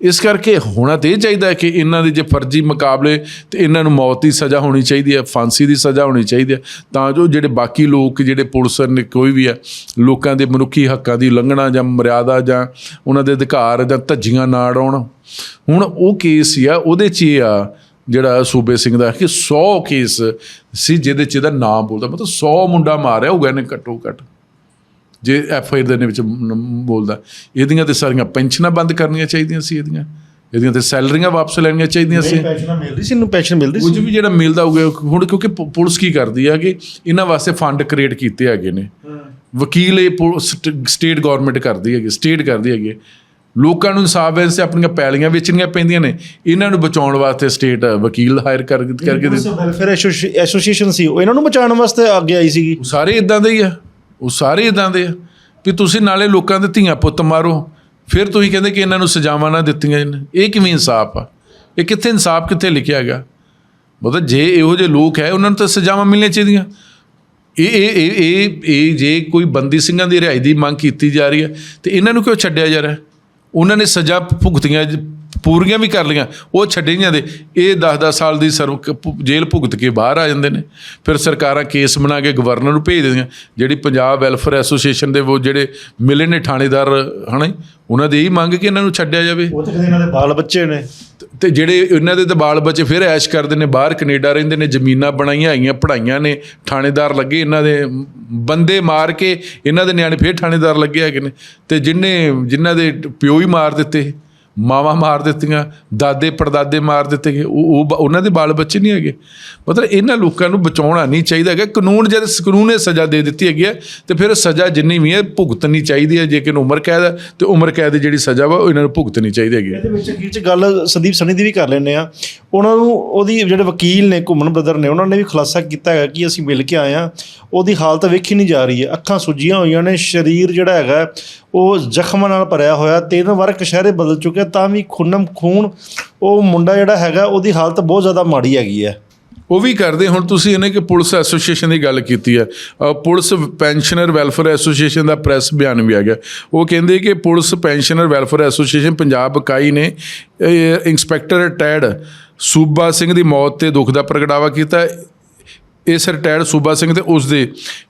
ਇਸ ਕਰਕੇ ਹੋਣਾ ਤੇ ਇਹ ਚਾਹੀਦਾ ਕਿ ਇਹਨਾਂ ਦੇ ਜੇ ਫਰਜ਼ੀ ਮੁਕਾਬਲੇ ਤੇ ਇਹਨਾਂ ਨੂੰ ਮੌਤ ਦੀ ਸਜ਼ਾ ਹੋਣੀ ਚਾਹੀਦੀ ਹੈ, ਫਾਂਸੀ ਦੀ ਸਜ਼ਾ ਹੋਣੀ ਚਾਹੀਦੀ ਹੈ, ਤਾਂ ਜੋ ਜਿਹੜੇ ਬਾਕੀ ਲੋਕ, ਜਿਹੜੇ ਪੁਲਿਸ ਨੇ ਕੋਈ ਵੀ ਆ ਲੋਕਾਂ ਦੇ ਮਨੁੱਖੀ ਹੱਕਾਂ ਦੀ ਉਲੰਘਣਾ ਜਾਂ ਮਰਿਆਦਾ ਜਾਂ ਉਹਨਾਂ ਦੇ ਅਧਿਕਾਰ ਜਾਂ ਧੱਜੀਆਂ ਨਾ ਅੜਾਉਣ ਹੁਣ ਉਹ ਕੇਸ ਆ, ਉਹਦੇ 'ਚ ਇਹ ਆ ਜਿਹੜਾ ਸੂਬੇ ਸਿੰਘ ਦਾ ਕਿ 100 ਕੇਸ ਸੀ ਜਿਹਦੇ ਚ ਇਹਦਾ ਨਾਮ ਬੋਲਦਾ। ਮਤਲਬ 100 ਮੁੰਡਾ ਮਾਰਿਆ ਹੋਊਗਾ ਇਹਨੇ ਘੱਟੋ ਘੱਟ। ਜੇ ਐਫ ਆਈ ਦੇ ਵਿੱਚ ਬੋਲਦਾ। ਇਹਦੀਆਂ ਤੇ ਸਾਰੀਆਂ ਪੈਨਸ਼ਨਾਂ ਬੰਦ ਕਰਨੀਆਂ ਚਾਹੀਦੀਆਂ ਸੀ ਇਹਦੀਆਂ। ਇਹਦੀਆਂ ਤੇ ਸੈਲਰੀਆਂ ਵਾਪਸ ਲੈਣੀਆਂ ਚਾਹੀਦੀਆਂ ਸੀ। ਪੈਨਸ਼ਨ ਮਿਲਦੀ ਸੀ। ਇਹਨੂੰ ਪੈਨਸ਼ਨ ਮਿਲਦੀ ਕੁਝ ਸੀ। ਵੀ ਜਿਹੜਾ ਮਿਲਦਾ ਹੋਊਗਾ ਹੁਣ ਕਿਉਂਕਿ ਪੁ- ਪੁਲਿਸ ਕੀ ਕਰਦੀ ਆ ਕਿ ਇਹਨਾਂ ਵਾਸਤੇ ਫੰਡ ਕ੍ਰੀਏਟ ਕੀਤੇ ਹੈਗੇ ਨੇ। ਵਕੀਲ ਇਹ ਸਟੇਟ ਗਵਰਨਮੈਂਟ ਕਰਦੀ ਹੈਗੀ ਸਟੇਟ ਕਰਦੀ ਹੈਗੀ। ਹੈ। ਲੋਕਾਂ ਨੂੰ ਇਨਸਾਫ ਵਾਸਤੇ ਆਪਣੀਆਂ ਪੈਲੀਆਂ ਵੇਚਣੀਆਂ ਪੈਂਦੀਆਂ ਨੇ ਇਹਨਾਂ ਨੂੰ ਬਚਾਉਣ ਵਾਸਤੇ ਸਟੇਟ ਵਕੀਲ ਹਾਇਰ ਕਰ ਕਰਕੇ ਦੇ ਵੈਲਫੇਅਰ ਐਸੋਸੀਏਸ਼ਨ ਸੀ ਉਹ ਇਹਨਾਂ ਨੂੰ ਬਚਾਉਣ ਵਾਸਤੇ ਅੱਗੇ ਆਈ ਸੀਗੀ। ਉਹ ਸਾਰੇ ਇਦਾਂ ਦੇ ਹੀ ਆ ਉਹ ਸਾਰੇ ਇਦਾਂ ਦੇ ਆ ਵੀ ਤੁਸੀਂ ਨਾਲੇ ਲੋਕਾਂ ਦੇ ਧੀਆਂ ਪੁੱਤ ਮਾਰੋ ਫਿਰ ਤੁਸੀਂ ਕਹਿੰਦੇ ਕਿ ਇਹਨਾਂ ਨੂੰ ਸਜ਼ਾਵਾਂ ਨਾ ਦਿੱਤੀਆਂ ਇਹ ਕਿਵੇਂ ਇਨਸਾਫ ਆ? ਇਹ ਕਿੱਥੇ ਇਨਸਾਫ ਕਿੱਥੇ ਲਿਖਿਆ ਹੈਗਾ? ਮਤਲਬ ਜੇ ਇਹੋ ਜਿਹੇ ਲੋਕ ਹੈ ਉਹਨਾਂ ਨੂੰ ਤਾਂ ਸਜ਼ਾਵਾਂ ਮਿਲਣੀਆਂ ਚਾਹੀਦੀਆਂ। ਇਹ ਇਹ ਇਹ ਇਹ ਇਹ ਜੇ ਕੋਈ ਬੰਦੀ ਸਿੰਘਾਂ ਦੀ ਰਿਹਾਈ ਦੀ ਮੰਗ ਕੀਤੀ ਜਾ ਰਹੀ ਹੈ ਤੇ ਇਹਨਾਂ ਨੂੰ ਕਿਉਂ ਛੱਡਿਆ ਜਾ ਰਿਹਾ? ਉਹਨਾਂ ਨੇ ਸਜ਼ਾ ਭੁਗਤੀਆਂ ਪੂਰੀਆਂ ਵੀ ਕਰ ਲਈਆਂ। ਉਹ ਛੱਡੇ ਨਹੀਂ ਜਾਂਦੇ। ਇਹ 10-10 ਸਾਲ ਦੀ ਸਰਵ ਭੁ- ਜੇਲ੍ਹ ਭੁਗਤ ਕੇ ਬਾਹਰ ਆ ਜਾਂਦੇ ਨੇ। ਫਿਰ ਸਰਕਾਰਾਂ ਕੇਸ ਬਣਾ ਕੇ ਗਵਰਨਰ ਨੂੰ ਭੇਜ ਦਿੰਦੀਆਂ। ਜਿਹੜੀ ਪੰਜਾਬ ਵੈਲਫੇਅਰ ਐਸੋਸੀਏਸ਼ਨ ਦੇ ਉਹ ਜਿਹੜੇ ਮਿਲੇ ਨੇ ਥਾਣੇਦਾਰ ਹਨਾ ਜੀ, ਉਹਨਾਂ ਦੀ ਇਹੀ ਮੰਗ ਕਿ ਇਹਨਾਂ ਨੂੰ ਛੱਡਿਆ ਜਾਵੇ। ਉਹ ਤਾਂ ਇਹਨਾਂ ਦੇ ਬਾਲ ਬੱਚੇ ਨੇ। ਤੇ ਜਿਹੜੇ ਇਹਨਾਂ ਦੇ ਤਾਂ ਬਾਲ ਬੱਚੇ ਫਿਰ ਐਸ਼ ਕਰਦੇ ਨੇ, ਬਾਹਰ ਕੈਨੇਡਾ ਰਹਿੰਦੇ ਨੇ, ਜ਼ਮੀਨਾਂ ਬਣਾਈਆਂ ਹੈਗੀਆਂ ਪੜਾਈਆਂ ਨੇ, ਥਾਣੇਦਾਰ ਲੱਗੇ ਇਹਨਾਂ ਦੇ, ਬੰਦੇ ਮਾਰ ਕੇ ਇਹਨਾਂ ਦੇ ਨਿਆਣੇ ਫਿਰ ਥਾਣੇਦਾਰ ਲੱਗੇ ਹੈਗੇ ਨੇ। ਤੇ ਜਿਨਨੇ ਜਿਨ੍ਹਾਂ ਦੇ ਪਿਓ ਹੀ ਮਾਰ ਦਿੱਤੇ। ਮਾਵਾਂ ਮਾਰ ਦਿੱਤੀਆਂ, ਦਾਦੇ ਪੜਦਾਦੇ ਮਾਰ ਦਿੱਤੇ ਗਏ। ਉਹ ਉਹ ਬ- ਉਹਨਾਂ ਦੇ ਬਾਲ ਬੱਚੇ ਨਹੀਂ ਹੈਗੇ। ਮਤਲਬ ਇਹਨਾਂ ਲੋਕਾਂ ਨੂੰ ਬਚਾਉਣਾ ਨਹੀਂ ਚਾਹੀਦਾ ਹੈਗਾ। ਕਾਨੂੰਨ ਜਦ ਕਾਨੂੰਨ ਨੇ ਸਜ਼ਾ ਦੇ ਦਿੱਤੀ ਹੈਗੀ ਹੈ, ਤੇ ਫਿਰ ਸਜ਼ਾ ਜਿੰਨੀ ਵੀ ਹੈ, ਭੁਗਤਣੀ ਚਾਹੀਦੀ ਹੈ। ਜੇ ਕਿ ਉਮਰ ਕੈਦ ਹੈ, ਤੇ ਉਮਰ ਕੈਦ ਦੀ ਜਿਹੜੀ ਸਜ਼ਾ ਵਾ, ਉਹ ਇਹਨਾਂ ਨੂੰ ਭੁਗਤਣੀ ਚਾਹੀਦੀ ਹੈਗੀ ਇਹਦੇ ਵਿੱਚ ਅਖੀਰ ਚ ਗੱਲ ਸੰਦੀਪ ਸਨੀ ਦੀ ਵੀ ਕਰ ਲੈਂਦੇ ਆ ਉਹਨਾਂ ਨੂੰ ਉਹਦੀ ਜਿਹੜੇ ਵਕੀਲ ਨੇ, ਘੁੰਮਣ ਬ੍ਰਦਰ ਨੇ, ਉਹਨਾਂ ਨੇ ਵੀ ਖੁਲਾਸਾ ਕੀਤਾ ਹੈਗਾ ਕਿ ਅਸੀਂ ਮਿਲ ਕੇ ਆਏ ਆ ਉਹਦੀ ਹਾਲਤ ਵੇਖੀ ਨਹੀਂ ਜਾ ਰਹੀ ਹੈ। ਅੱਖਾਂ ਸੁੱਜੀਆਂ ਹੋਈਆਂ ਨੇ, ਸਰੀਰ ਜਿਹੜਾ ਹੈਗਾ, ਉਹ ਜ਼ਖਮਾਂ ਨਾਲ ਭਰਿਆ ਹੋਇਆ, ਤਿੰਨ ਵਾਰ ਕਸ਼ਹਿਰੇ ਬਦਲ ਚੁੱਕਿਆ ਤਾਂ ਵੀ ਖੂਨਮ ਖੂਨ, ਉਹ ਮੁੰਡਾ ਜਿਹੜਾ ਹੈਗਾ, ਉਹਦੀ ਹਾਲਤ ਬਹੁਤ ਜ਼ਿਆਦਾ ਮਾੜੀ ਹੈਗੀ ਹੈ। ਉਹ ਵੀ ਕਰਦੇ, ਹੁਣ ਤੁਸੀਂ ਇਹਨੇ ਕਿ ਪੁਲਿਸ ਐਸੋਸੀਏਸ਼ਨ ਦੀ ਗੱਲ ਕੀਤੀ ਹੈ। ਪੁਲਿਸ ਪੈਨਸ਼ਨਰ ਵੈਲਫੇਅਰ ਐਸੋਸੀਏਸ਼ਨ ਦਾ ਪ੍ਰੈਸ ਬਿਆਨ ਵੀ ਆ ਗਿਆ। ਉਹ ਕਹਿੰਦੇ ਕਿ police pensioner welfare association Punjab ਇਕਾਈ ਨੇ ਇੰਸਪੈਕਟਰ ਰਿਟਾਇਰਡ ਸੂਬਾ ਸਿੰਘ ਦੀ ਮੌਤ ਤੇ ਦੁੱਖ ਦਾ ਪ੍ਰਗਟਾਵਾ ਕੀਤਾ। ਇਸ ਰਿਟਾਇਰਡ ਸੂਬਾ ਸਿੰਘ ਤੇ ਉਸ ਦੇ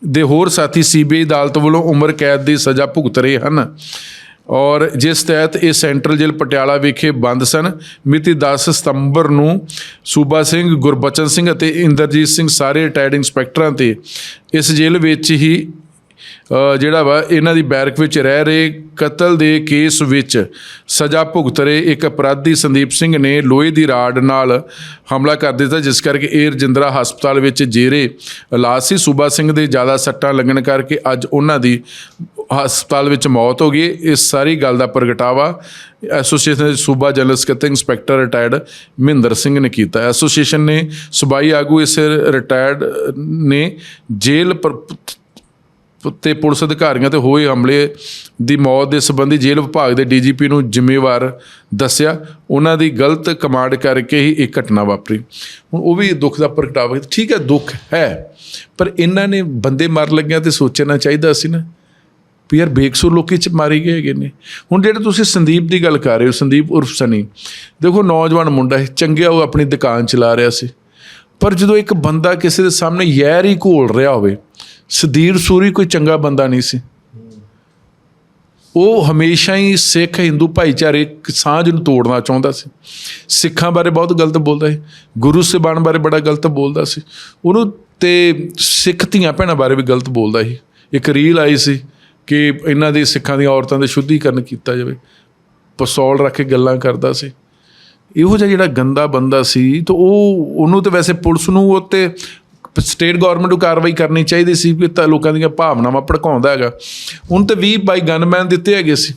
ਦੇ ਹੋਰ ਸਾਥੀ ਸੀਬੀਆਈ ਅਦਾਲਤ ਵੱਲੋਂ ਉਮਰ ਕੈਦ ਦੀ ਸਜ਼ਾ ਭੁਗਤ ਰਹੇ ਹਨ ਔਰ ਜਿਸ ਤਹਿਤ ਇਹ ਸੈਂਟਰਲ ਜੇਲ੍ਹ ਪਟਿਆਲਾ ਵਿਖੇ ਬੰਦ ਸਨ। ਮਿਤੀ 10 ਸਤੰਬਰ ਨੂੰ ਸੂਬਾ ਸਿੰਘ ਗੁਰਬਚਨ ਸਿੰਘ ਅਤੇ ਇੰਦਰਜੀਤ ਸਿੰਘ ਸਾਰੇ ਰਿਟਾਇਰਡ ਇੰਸਪੈਕਟਰਾਂ ਤੇ ਇਸ ਜੇਲ੍ਹ ਵਿੱਚ ਹੀ ਜਿਹੜਾ ਵਾ, ਇਹਨਾਂ ਦੀ ਬੈਰਕ ਵਿੱਚ ਰਹਿ ਰਹੇ ਕਤਲ ਦੇ ਕੇਸ ਵਿੱਚ ਸਜ਼ਾ ਭੁਗਤ ਰਹੇ ਇੱਕ ਅਪਰਾਧੀ ਸੰਦੀਪ ਸਿੰਘ ਨੇ ਲੋਹੇ ਦੀ ਰਾਡ ਨਾਲ ਹਮਲਾ ਕਰ ਦਿੱਤਾ, ਜਿਸ ਕਰਕੇ ਇਹ ਰਜਿੰਦਰਾ ਹਸਪਤਾਲ ਵਿੱਚ ਜੇਰੇ ਇਲਾਜ ਸੀ। ਸੂਬਾ ਸਿੰਘ ਦੇ ਜ਼ਿਆਦਾ ਸੱਟਾਂ ਲੱਗਣ ਕਰਕੇ ਅੱਜ ਉਹਨਾਂ ਦੀ ਹਸਪਤਾਲ ਵਿੱਚ ਮੌਤ ਹੋ ਗਈ। ਇਸ ਸਾਰੀ ਗੱਲ ਦਾ ਪ੍ਰਗਟਾਵਾ ਐਸੋਸੀਏਸ਼ਨ ਦੇ ਸੂਬਾ ਜਨਰਲ ਸਕੱਤਰ ਇੰਸਪੈਕਟਰ ਰਿਟਾਇਰਡ ਮਹਿੰਦਰ ਸਿੰਘ ਨੇ ਕੀਤਾ। ਐਸੋਸੀਏਸ਼ਨ ਨੇ ਸੁਬਾਈ ਆਗੂ ਇਸ ਰਿਟਾਇਰਡ ਨੇ ਜੇਲ੍ਹ ਪਰ- ਤੇ ਪੁਲਿਸ ਅਧਿਕਾਰੀਆਂ ਤੇ ਹੋਏ ਹਮਲੇ ਦੀ ਮੌਤ ਦੇ ਸੰਬੰਧੀ ਜੇਲ੍ਹ ਵਿਭਾਗ ਦੇ ਡੀਜੀਪੀ ਨੂੰ ਜ਼ਿੰਮੇਵਾਰ ਦੱਸਿਆ। ਉਹਨਾਂ ਦੀ ਗਲਤ ਕਮਾਂਡ ਕਰਕੇ ਹੀ ਇਹ ਘਟਨਾ ਵਾਪਰੀ। ਹੁਣ ਉਹ ਵੀ ਦੁੱਖ ਦਾ ਪ੍ਰਗਟਾਵਾ ਠੀਕ ਹੈ, ਦੁੱਖ ਹੈ, ਪਰ ਇਹਨਾਂ ਨੇ ਬੰਦੇ ਮਾਰ ਲੱਗਿਆ ਤੇ ਸੋਚਣਾ ਚਾਹੀਦਾ ਸੀ ਨਾ ਵੀ ਯਾਰ ਬੇਕਸੂਰ ਲੋਕੀ ਚ ਮਾਰੇ ਗਏ ਹੈਗੇ ਨੇ। ਹੁਣ ਜਿਹੜੇ ਤੁਸੀਂ ਸੰਦੀਪ ਦੀ ਗੱਲ ਕਰ ਰਹੇ ਹੋ, ਸੰਦੀਪ ਉਰਫ ਸਨੀ, ਦੇਖੋ ਨੌਜਵਾਨ ਮੁੰਡਾ ਹੈ, ਚੰਗਿਆ ਉਹ ਆਪਣੀ ਦੁਕਾਨ ਚਲਾ ਰਿਹਾ ਸੀ। ਪਰ ਜਦੋਂ ਇੱਕ ਬੰਦਾ ਕਿਸੇ ਦੇ ਸਾਹਮਣੇ ਯਹਿਰ ਹੀ ਘੋਲ ਰਿਹਾ ਹੋਵੇ ਸਦੀਰ ਸੂਰੀ ਕੋਈ ਚੰਗਾ ਬੰਦਾ ਨਹੀਂ ਸੀ। ਉਹ ਹਮੇਸ਼ਾ ਹੀ ਸਿੱਖ ਹਿੰਦੂ ਭਾਈਚਾਰੇ ਸਾਂਝ ਨੂੰ ਤੋੜਨਾ ਚਾਹੁੰਦਾ ਸੀ। ਸਿੱਖਾਂ ਬਾਰੇ ਬਹੁਤ ਗਲਤ ਬੋਲਦਾ ਸੀ। ਗੁਰੂ ਸਿਬਾਨ ਬਾਰੇ ਬੜਾ ਗਲਤ ਬੋਲਦਾ ਸੀ। ਉਹਨੂੰ ਤੇ ਸਿੱਖ ਧੀਆਂ ਭੈਣਾਂ ਬਾਰੇ ਵੀ ਗਲਤ ਬੋਲਦਾ ਸੀ। ਇੱਕ ਰੀਲ ਆਈ ਸੀ ਕਿ ਇਹਨਾਂ ਦੀ ਸਿੱਖਾਂ ਦੀਆਂ ਔਰਤਾਂ ਦੇ ਸ਼ੁੱਧੀਕਰਨ ਕੀਤਾ ਜਾਵੇ। ਪਸੌਲ ਰੱਖ ਕੇ ਗੱਲਾਂ ਕਰਦਾ ਸੀ। ਇਹੋ ਜਿਹਾ ਜਿਹੜਾ ਗੰਦਾ ਬੰਦਾ ਸੀ, ਤਾਂ ਉਹ ਉਹਨੂੰ ਤਾਂ ਵੈਸੇ ਪੁਲਿਸ ਨੂੰ ਉਹ 'ਤੇ ਸਟੇਟ ਗਵਰਨਮੈਂਟ ਨੂੰ ਕਾਰਵਾਈ ਕਰਨੀ ਚਾਹੀਦੀ ਸੀ ਕਿ ਤਾਂ ਲੋਕਾਂ ਦੀਆਂ ਭਾਵਨਾਵਾਂ ਭੜਕਾਉਂਦਾ ਹੈਗਾ। ਹੁਣ ਤੇ 20 ਬਾਈ ਗਨਮੈਨ ਦਿੱਤੇ ਹੈਗੇ ਸੀ।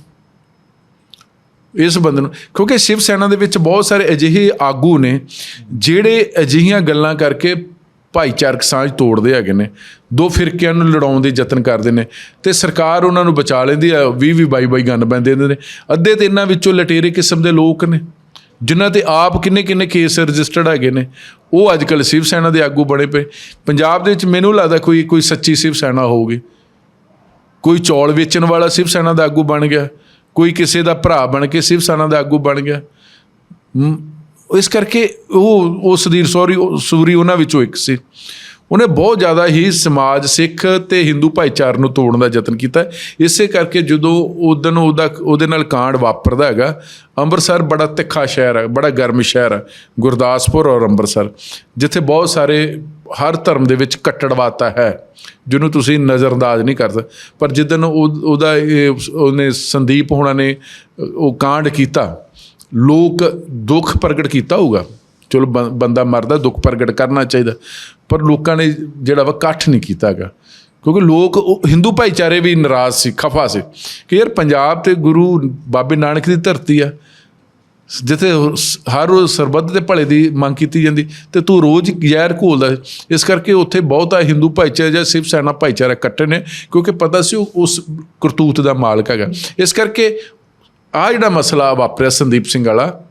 ਇਸ ਬੰਦੇ ਨੂੰ, ਕਿਉਂਕਿ ਸ਼ਿਵ ਸੈਨਾ ਦੇ ਵਿੱਚ ਬਹੁਤ ਸਾਰੇ ਅਜਿਹੇ ਆਗੂ ਨੇ, ਜਿਹੜੇ ਅਜਿਹੀਆਂ ਗੱਲਾਂ ਕਰਕੇ ਭਾਈਚਾਰਕ ਸਾਂਝ ਤੋੜਦੇ ਹੈਗੇ ਨੇ। ਦੋ ਫਿਰਕਿਆਂ ਨੂੰ ਲੜਾਉਣ ਦੇ ਯਤਨ ਕਰਦੇ ਨੇ ਤੇ ਸਰਕਾਰ ਉਹਨਾਂ ਨੂੰ ਬਚਾ ਲੈਂਦੀ ਆ 20 20 22 22 ਗਨਮੈਨ ਦੇ ਦਿੰਦੇ ਨੇ। ਅੱਧੇ ਤੇ ਇਹਨਾਂ ਵਿੱਚੋਂ ਲਟੇਰੇ ਕਿਸਮ ਦੇ ਲੋਕ ਨੇ। ਜਿਨ੍ਹਾਂ ਤੇ ਆਪ ਕਿੰਨੇ ਕਿੰਨੇ ਕੇਸ ਰਜਿਸਟਰਡ ਹੈਗੇ ਨੇ, ਉਹ ਅੱਜ ਕੱਲ੍ਹ ਸ਼ਿਵ ਸੈਨਾ ਦੇ ਆਗੂ ਬਣੇ ਪਏ। ਪੰਜਾਬ ਦੇ ਵਿੱਚ ਮੈਨੂੰ ਲੱਗਦਾ ਕੋਈ ਕੋਈ ਸੱਚੀ ਸ਼ਿਵ ਸੈਨਾ ਹੋਊਗੀ। ਕੋਈ ਚੌਲ ਵੇਚਣ ਵਾਲਾ ਸ਼ਿਵ ਸੈਨਾ ਦਾ ਆਗੂ ਬਣ ਗਿਆ। ਕੋਈ ਕਿਸੇ ਦਾ ਭਰਾ ਬਣ ਕੇ ਸ਼ਿਵ ਸੈਨਾ ਦਾ ਆਗੂ ਬਣ ਗਿਆ। ਇਸ ਕਰਕੇ ਉਹ ਉਹ ਸੁਧੀਰ ਸੌਰੀ ਸੂਰੀ ਉਹਨਾਂ ਵਿੱਚੋਂ ਇੱਕ ਸੀ। ਉਹਨੇ ਬਹੁਤ ਜ਼ਿਆਦਾ ਹੀ ਸਮਾਜ, ਸਿੱਖ ਤੇ ਹਿੰਦੂ ਭਾਈਚਾਰੇ ਨੂੰ ਤੋੜਨ ਦਾ ਯਤਨ ਕੀਤਾ। ਇਸੇ ਕਰਕੇ ਜਦੋਂ ਉਦੋਂ ਉਹਦਾ, ਉਹਦੇ ਨਾਲ ਕਾਂਡ ਵਾਪਰਦਾ ਹੈਗਾ, ਅੰਮ੍ਰਿਤਸਰ ਬੜਾ ਤਿੱਖਾ ਸ਼ਹਿਰ ਹੈ, ਬੜਾ ਗਰਮ ਸ਼ਹਿਰ ਹੈ, ਗੁਰਦਾਸਪੁਰ ਔਰ ਅੰਮ੍ਰਿਤਸਰ, ਜਿੱਥੇ ਬਹੁਤ ਸਾਰੇ ਹਰ ਧਰਮ ਦੇ ਵਿੱਚ ਕੱਟੜਵਾਤਾ ਹੈ, ਜਿਹਨੂੰ ਤੁਸੀਂ ਨਜ਼ਰਅੰਦਾਜ਼ ਨਹੀਂ ਕਰ ਸਕਦੇ। ਪਰ ਜਿੱਦਨ ਉਹ, ਉਹਦਾ ਇਹ, ਉਹਨੇ ਸੰਦੀਪ ਹੋਣਾ ਨੇ, ਉਹ ਕਾਂਡ ਕੀਤਾ, ਲੋਕ ਦੁੱਖ ਪ੍ਰਗਟ ਕੀਤਾ ਹੋਊਗਾ। ਚਲੋ ਬੰ- ਬੰਦਾ ਮਰਦਾ, ਦੁੱਖ ਪ੍ਰਗਟ ਕਰਨਾ ਚਾਹੀਦਾ। ਪਰ ਲੋਕਾਂ ਨੇ ਜਿਹੜਾ ਵਾ ਇਕੱਠ ਨਹੀਂ ਕੀਤਾਗਾ ਕਿਉਂਕਿ ਲੋਕ ਹਿੰਦੂ ਭਾਈਚਾਰੇ ਵੀ ਨਾਰਾਜ਼ ਸੀ, ਖਫਾ ਸੀ। ਕਿ ਯਾਰ ਪੰਜਾਬ ਤੇ ਗੁਰੂ ਬਾਬੇ ਨਾਨਕ ਦੀ ਧਰਤੀ ਆ। ਜਿੱਥੇ ਹਰ ਰੋਜ਼ ਸਰਬੱਤ ਦੇ ਭਲੇ ਦੀ ਮੰਗ ਕੀਤੀ ਜਾਂਦੀ। ਤੇ ਤੂੰ ਰੋਜ਼ ਜ਼ਹਿਰ ਘੋਲਦਾ ਹੈ। ਇਸ ਕਰਕੇ ਉੱਥੇ ਬਹੁਤਾ ਹਿੰਦੂ ਭਾਈਚਾਰਾ ਜਾਂ ਸਿਵ ਸੈਨਾ ਭਾਈਚਾਰਾ ਇਕੱਠੇ ਨੇ। ਕਿਉਂਕਿ ਪਤਾ ਸੀ ਉਹ ਉਸ ਕਰਤੂਤ ਦਾ ਮਾਲਕ ਹੈਗਾ। ਇਸ ਕਰਕੇ ਆ ਜਿਹੜਾ ਮਸਲਾ ਵਾਪਰਿਆ ਸੰਦੀਪ ਸਿੰਘ ਵਾਲਾ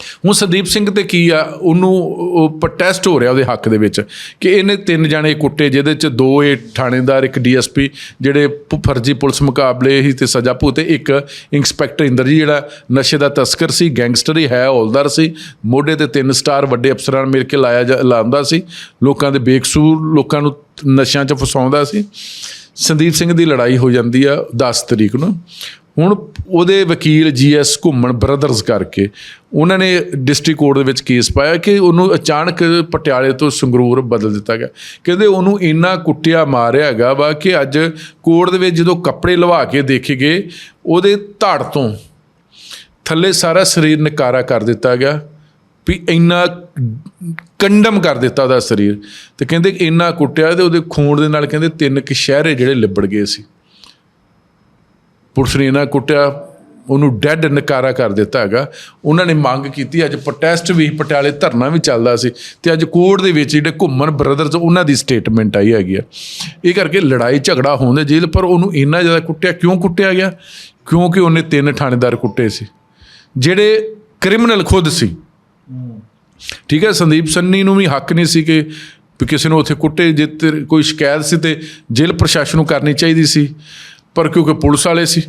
ਹੁਣ ਸੰਦੀਪ ਸਿੰਘ ਤੇ ਕੀ ਆ? ਉਹਨੂੰ, ਉਹ ਪ੍ਰੋਟੈਸਟ ਹੋ ਰਿਹਾ ਉਹਦੇ ਹੱਕ ਦੇ ਵਿੱਚ ਕਿ ਇਹਨੇ ਤਿੰਨ ਜਾਣੇ ਕੁੱਟੇ, ਜਿਹਦੇ ਚ ਦੋ ਇਹ ਥਾਣੇਦਾਰ, ਇੱਕ ਡੀਐਸਪੀ, ਜਿਹੜੇ ਫਰਜ਼ੀ ਪੁਲਿਸ ਮੁਕਾਬਲੇ ਹੀ ਤੇ ਸਜ਼ਾ ਭੁਗਤੇ, ਇੱਕ ਇੰਸਪੈਕਟਰ ਇੰਦਰ ਜੀ, ਜਿਹੜਾ ਨਸ਼ੇ ਦਾ ਤਸਕਰ ਸੀ, ਗੈਂਗਸਟਰ ਹੀ, ਹੈ, ਹੌਲਦਾਰ ਸੀ, ਮੋਢੇ ਤੇ ਤਿੰਨ ਸਟਾਰ ਵੱਡੇ ਅਫਸਰਾਂ ਨਾਲ ਮਿਲ ਕੇ ਲਾਇਆ ਜਾ- ਲਾਉਂਦਾ ਸੀ, ਲੋਕਾਂ ਦੇ ਬੇਕਸੂਰ ਲੋਕਾਂ ਨੂੰ ਨਸ਼ਿਆਂ 'ਚ ਫਸਾਉਂਦਾ ਸੀ। ਸੰਦੀਪ ਸਿੰਘ ਦੀ ਲੜਾਈ ਹੋ ਜਾਂਦੀ ਆ 10 ਤਰੀਕ ਨੂੰ। ਹੁਣ ਉਹਦੇ ਵਕੀਲ ਜੀਐਸ ਘੁੰਮਣ ਬ੍ਰਦਰਸ ਕਰਕੇ, ਉਹਨਾਂ ਨੇ ਡਿਸਟ੍ਰਿਕਟ ਕੋਰਟ ਦੇ ਵਿੱਚ ਕੇਸ ਪਾਇਆ ਕਿ ਉਹਨੂੰ ਅਚਾਨਕ ਪਟਿਆਲੇ ਤੋਂ ਸੰਗਰੂਰ ਬਦਲ ਦਿੱਤਾ ਗਿਆ। ਕਹਿੰਦੇ ਉਹਨੂੰ ਇੰਨਾ ਕੁੱਟਿਆ ਮਾਰਿਆ ਹੈਗਾ ਵਾ ਕਿ ਅੱਜ ਕੋਰਟ ਦੇ ਵਿੱਚ ਜਦੋਂ ਕੱਪੜੇ ਲਵਾ ਕੇ ਦੇਖੇ ਗਏ, ਉਹਦੇ ਧੜ ਤੋਂ ਥੱਲੇ ਸਾਰਾ ਸਰੀਰ ਨਕਾਰਾ ਕਰ ਦਿੱਤਾ ਗਿਆ ਵੀ ਇੰਨਾ ਕੰਡਮ ਕਰ ਦਿੱਤਾ ਉਹਦਾ ਸਰੀਰ। ਤੇ ਕਹਿੰਦੇ ਇੰਨਾ ਕੁੱਟਿਆ ਤੇ ਉਹਦੇ ਖੂਨ ਦੇ ਨਾਲ ਕਹਿੰਦੇ ਤਿੰਨ ਕਿਸ਼ਹਿਰੇ ਜਿਹੜੇ ਲਿਬੜ ਗਏ ਸੀ। ਪੁਲਿਸ ਨੇ ਇਹਨਾਂ ਕੁੱਟਿਆ, ਉਹਨੂੰ ਡੈੱਡ ਨਕਾਰਾ ਕਰ ਦਿੱਤਾ ਹੈਗਾ। ਉਹਨਾਂ ਨੇ ਮੰਗ ਕੀਤੀ, ਅੱਜ ਪ੍ਰੋਟੈਸਟ ਵੀ, ਪਟਿਆਲੇ ਧਰਨਾ ਵੀ ਚੱਲਦਾ ਸੀ ਤੇ ਅੱਜ ਕੋਰਟ ਦੇ ਵਿੱਚ ਜਿਹੜੇ ਘੁੰਮਣ ਬ੍ਰਦਰਸ ਉਹਨਾਂ ਦੀ ਸਟੇਟਮੈਂਟ ਆਈ ਹੈਗੀ ਆ। ਇਹ ਕਰਕੇ ਲੜਾਈ ਝਗੜਾ ਹੋਉਂਦੇ ਜੇਲ੍ਹ, ਪਰ ਉਹਨੂੰ ਇੰਨਾ ਜ਼ਿਆਦਾ ਕੁੱਟਿਆ, ਕਿਉਂ ਕੁੱਟਿਆ ਗਿਆ? ਕਿਉਂਕਿ ਉਹਨੇ ਤਿੰਨ ਥਾਣੇਦਾਰ ਕੁੱਟੇ ਸੀ, ਜਿਹੜੇ ਕ੍ਰਿਮੀਨਲ ਖੁਦ ਸੀ। ਠੀਕ ਹੈ, ਸੰਦੀਪ ਸੰਨੀ ਨੂੰ ਵੀ ਹੱਕ ਨਹੀਂ ਸੀ ਕਿ ਕਿਸੇ ਨੂੰ ਉੱਥੇ ਕੁੱਟੇ, ਜੇ ਤੇ ਕੋਈ ਸ਼ਿਕਾਇਤ ਸੀ ਤੇ ਜੇਲ੍ਹ ਪ੍ਰਸ਼ਾਸਨ ਨੂੰ ਕਰਨੀ ਚਾਹੀਦੀ ਸੀ। ਪਰ ਕਿਉਂਕਿ ਪੁਲਿਸ ਵਾਲੇ ਸੀ,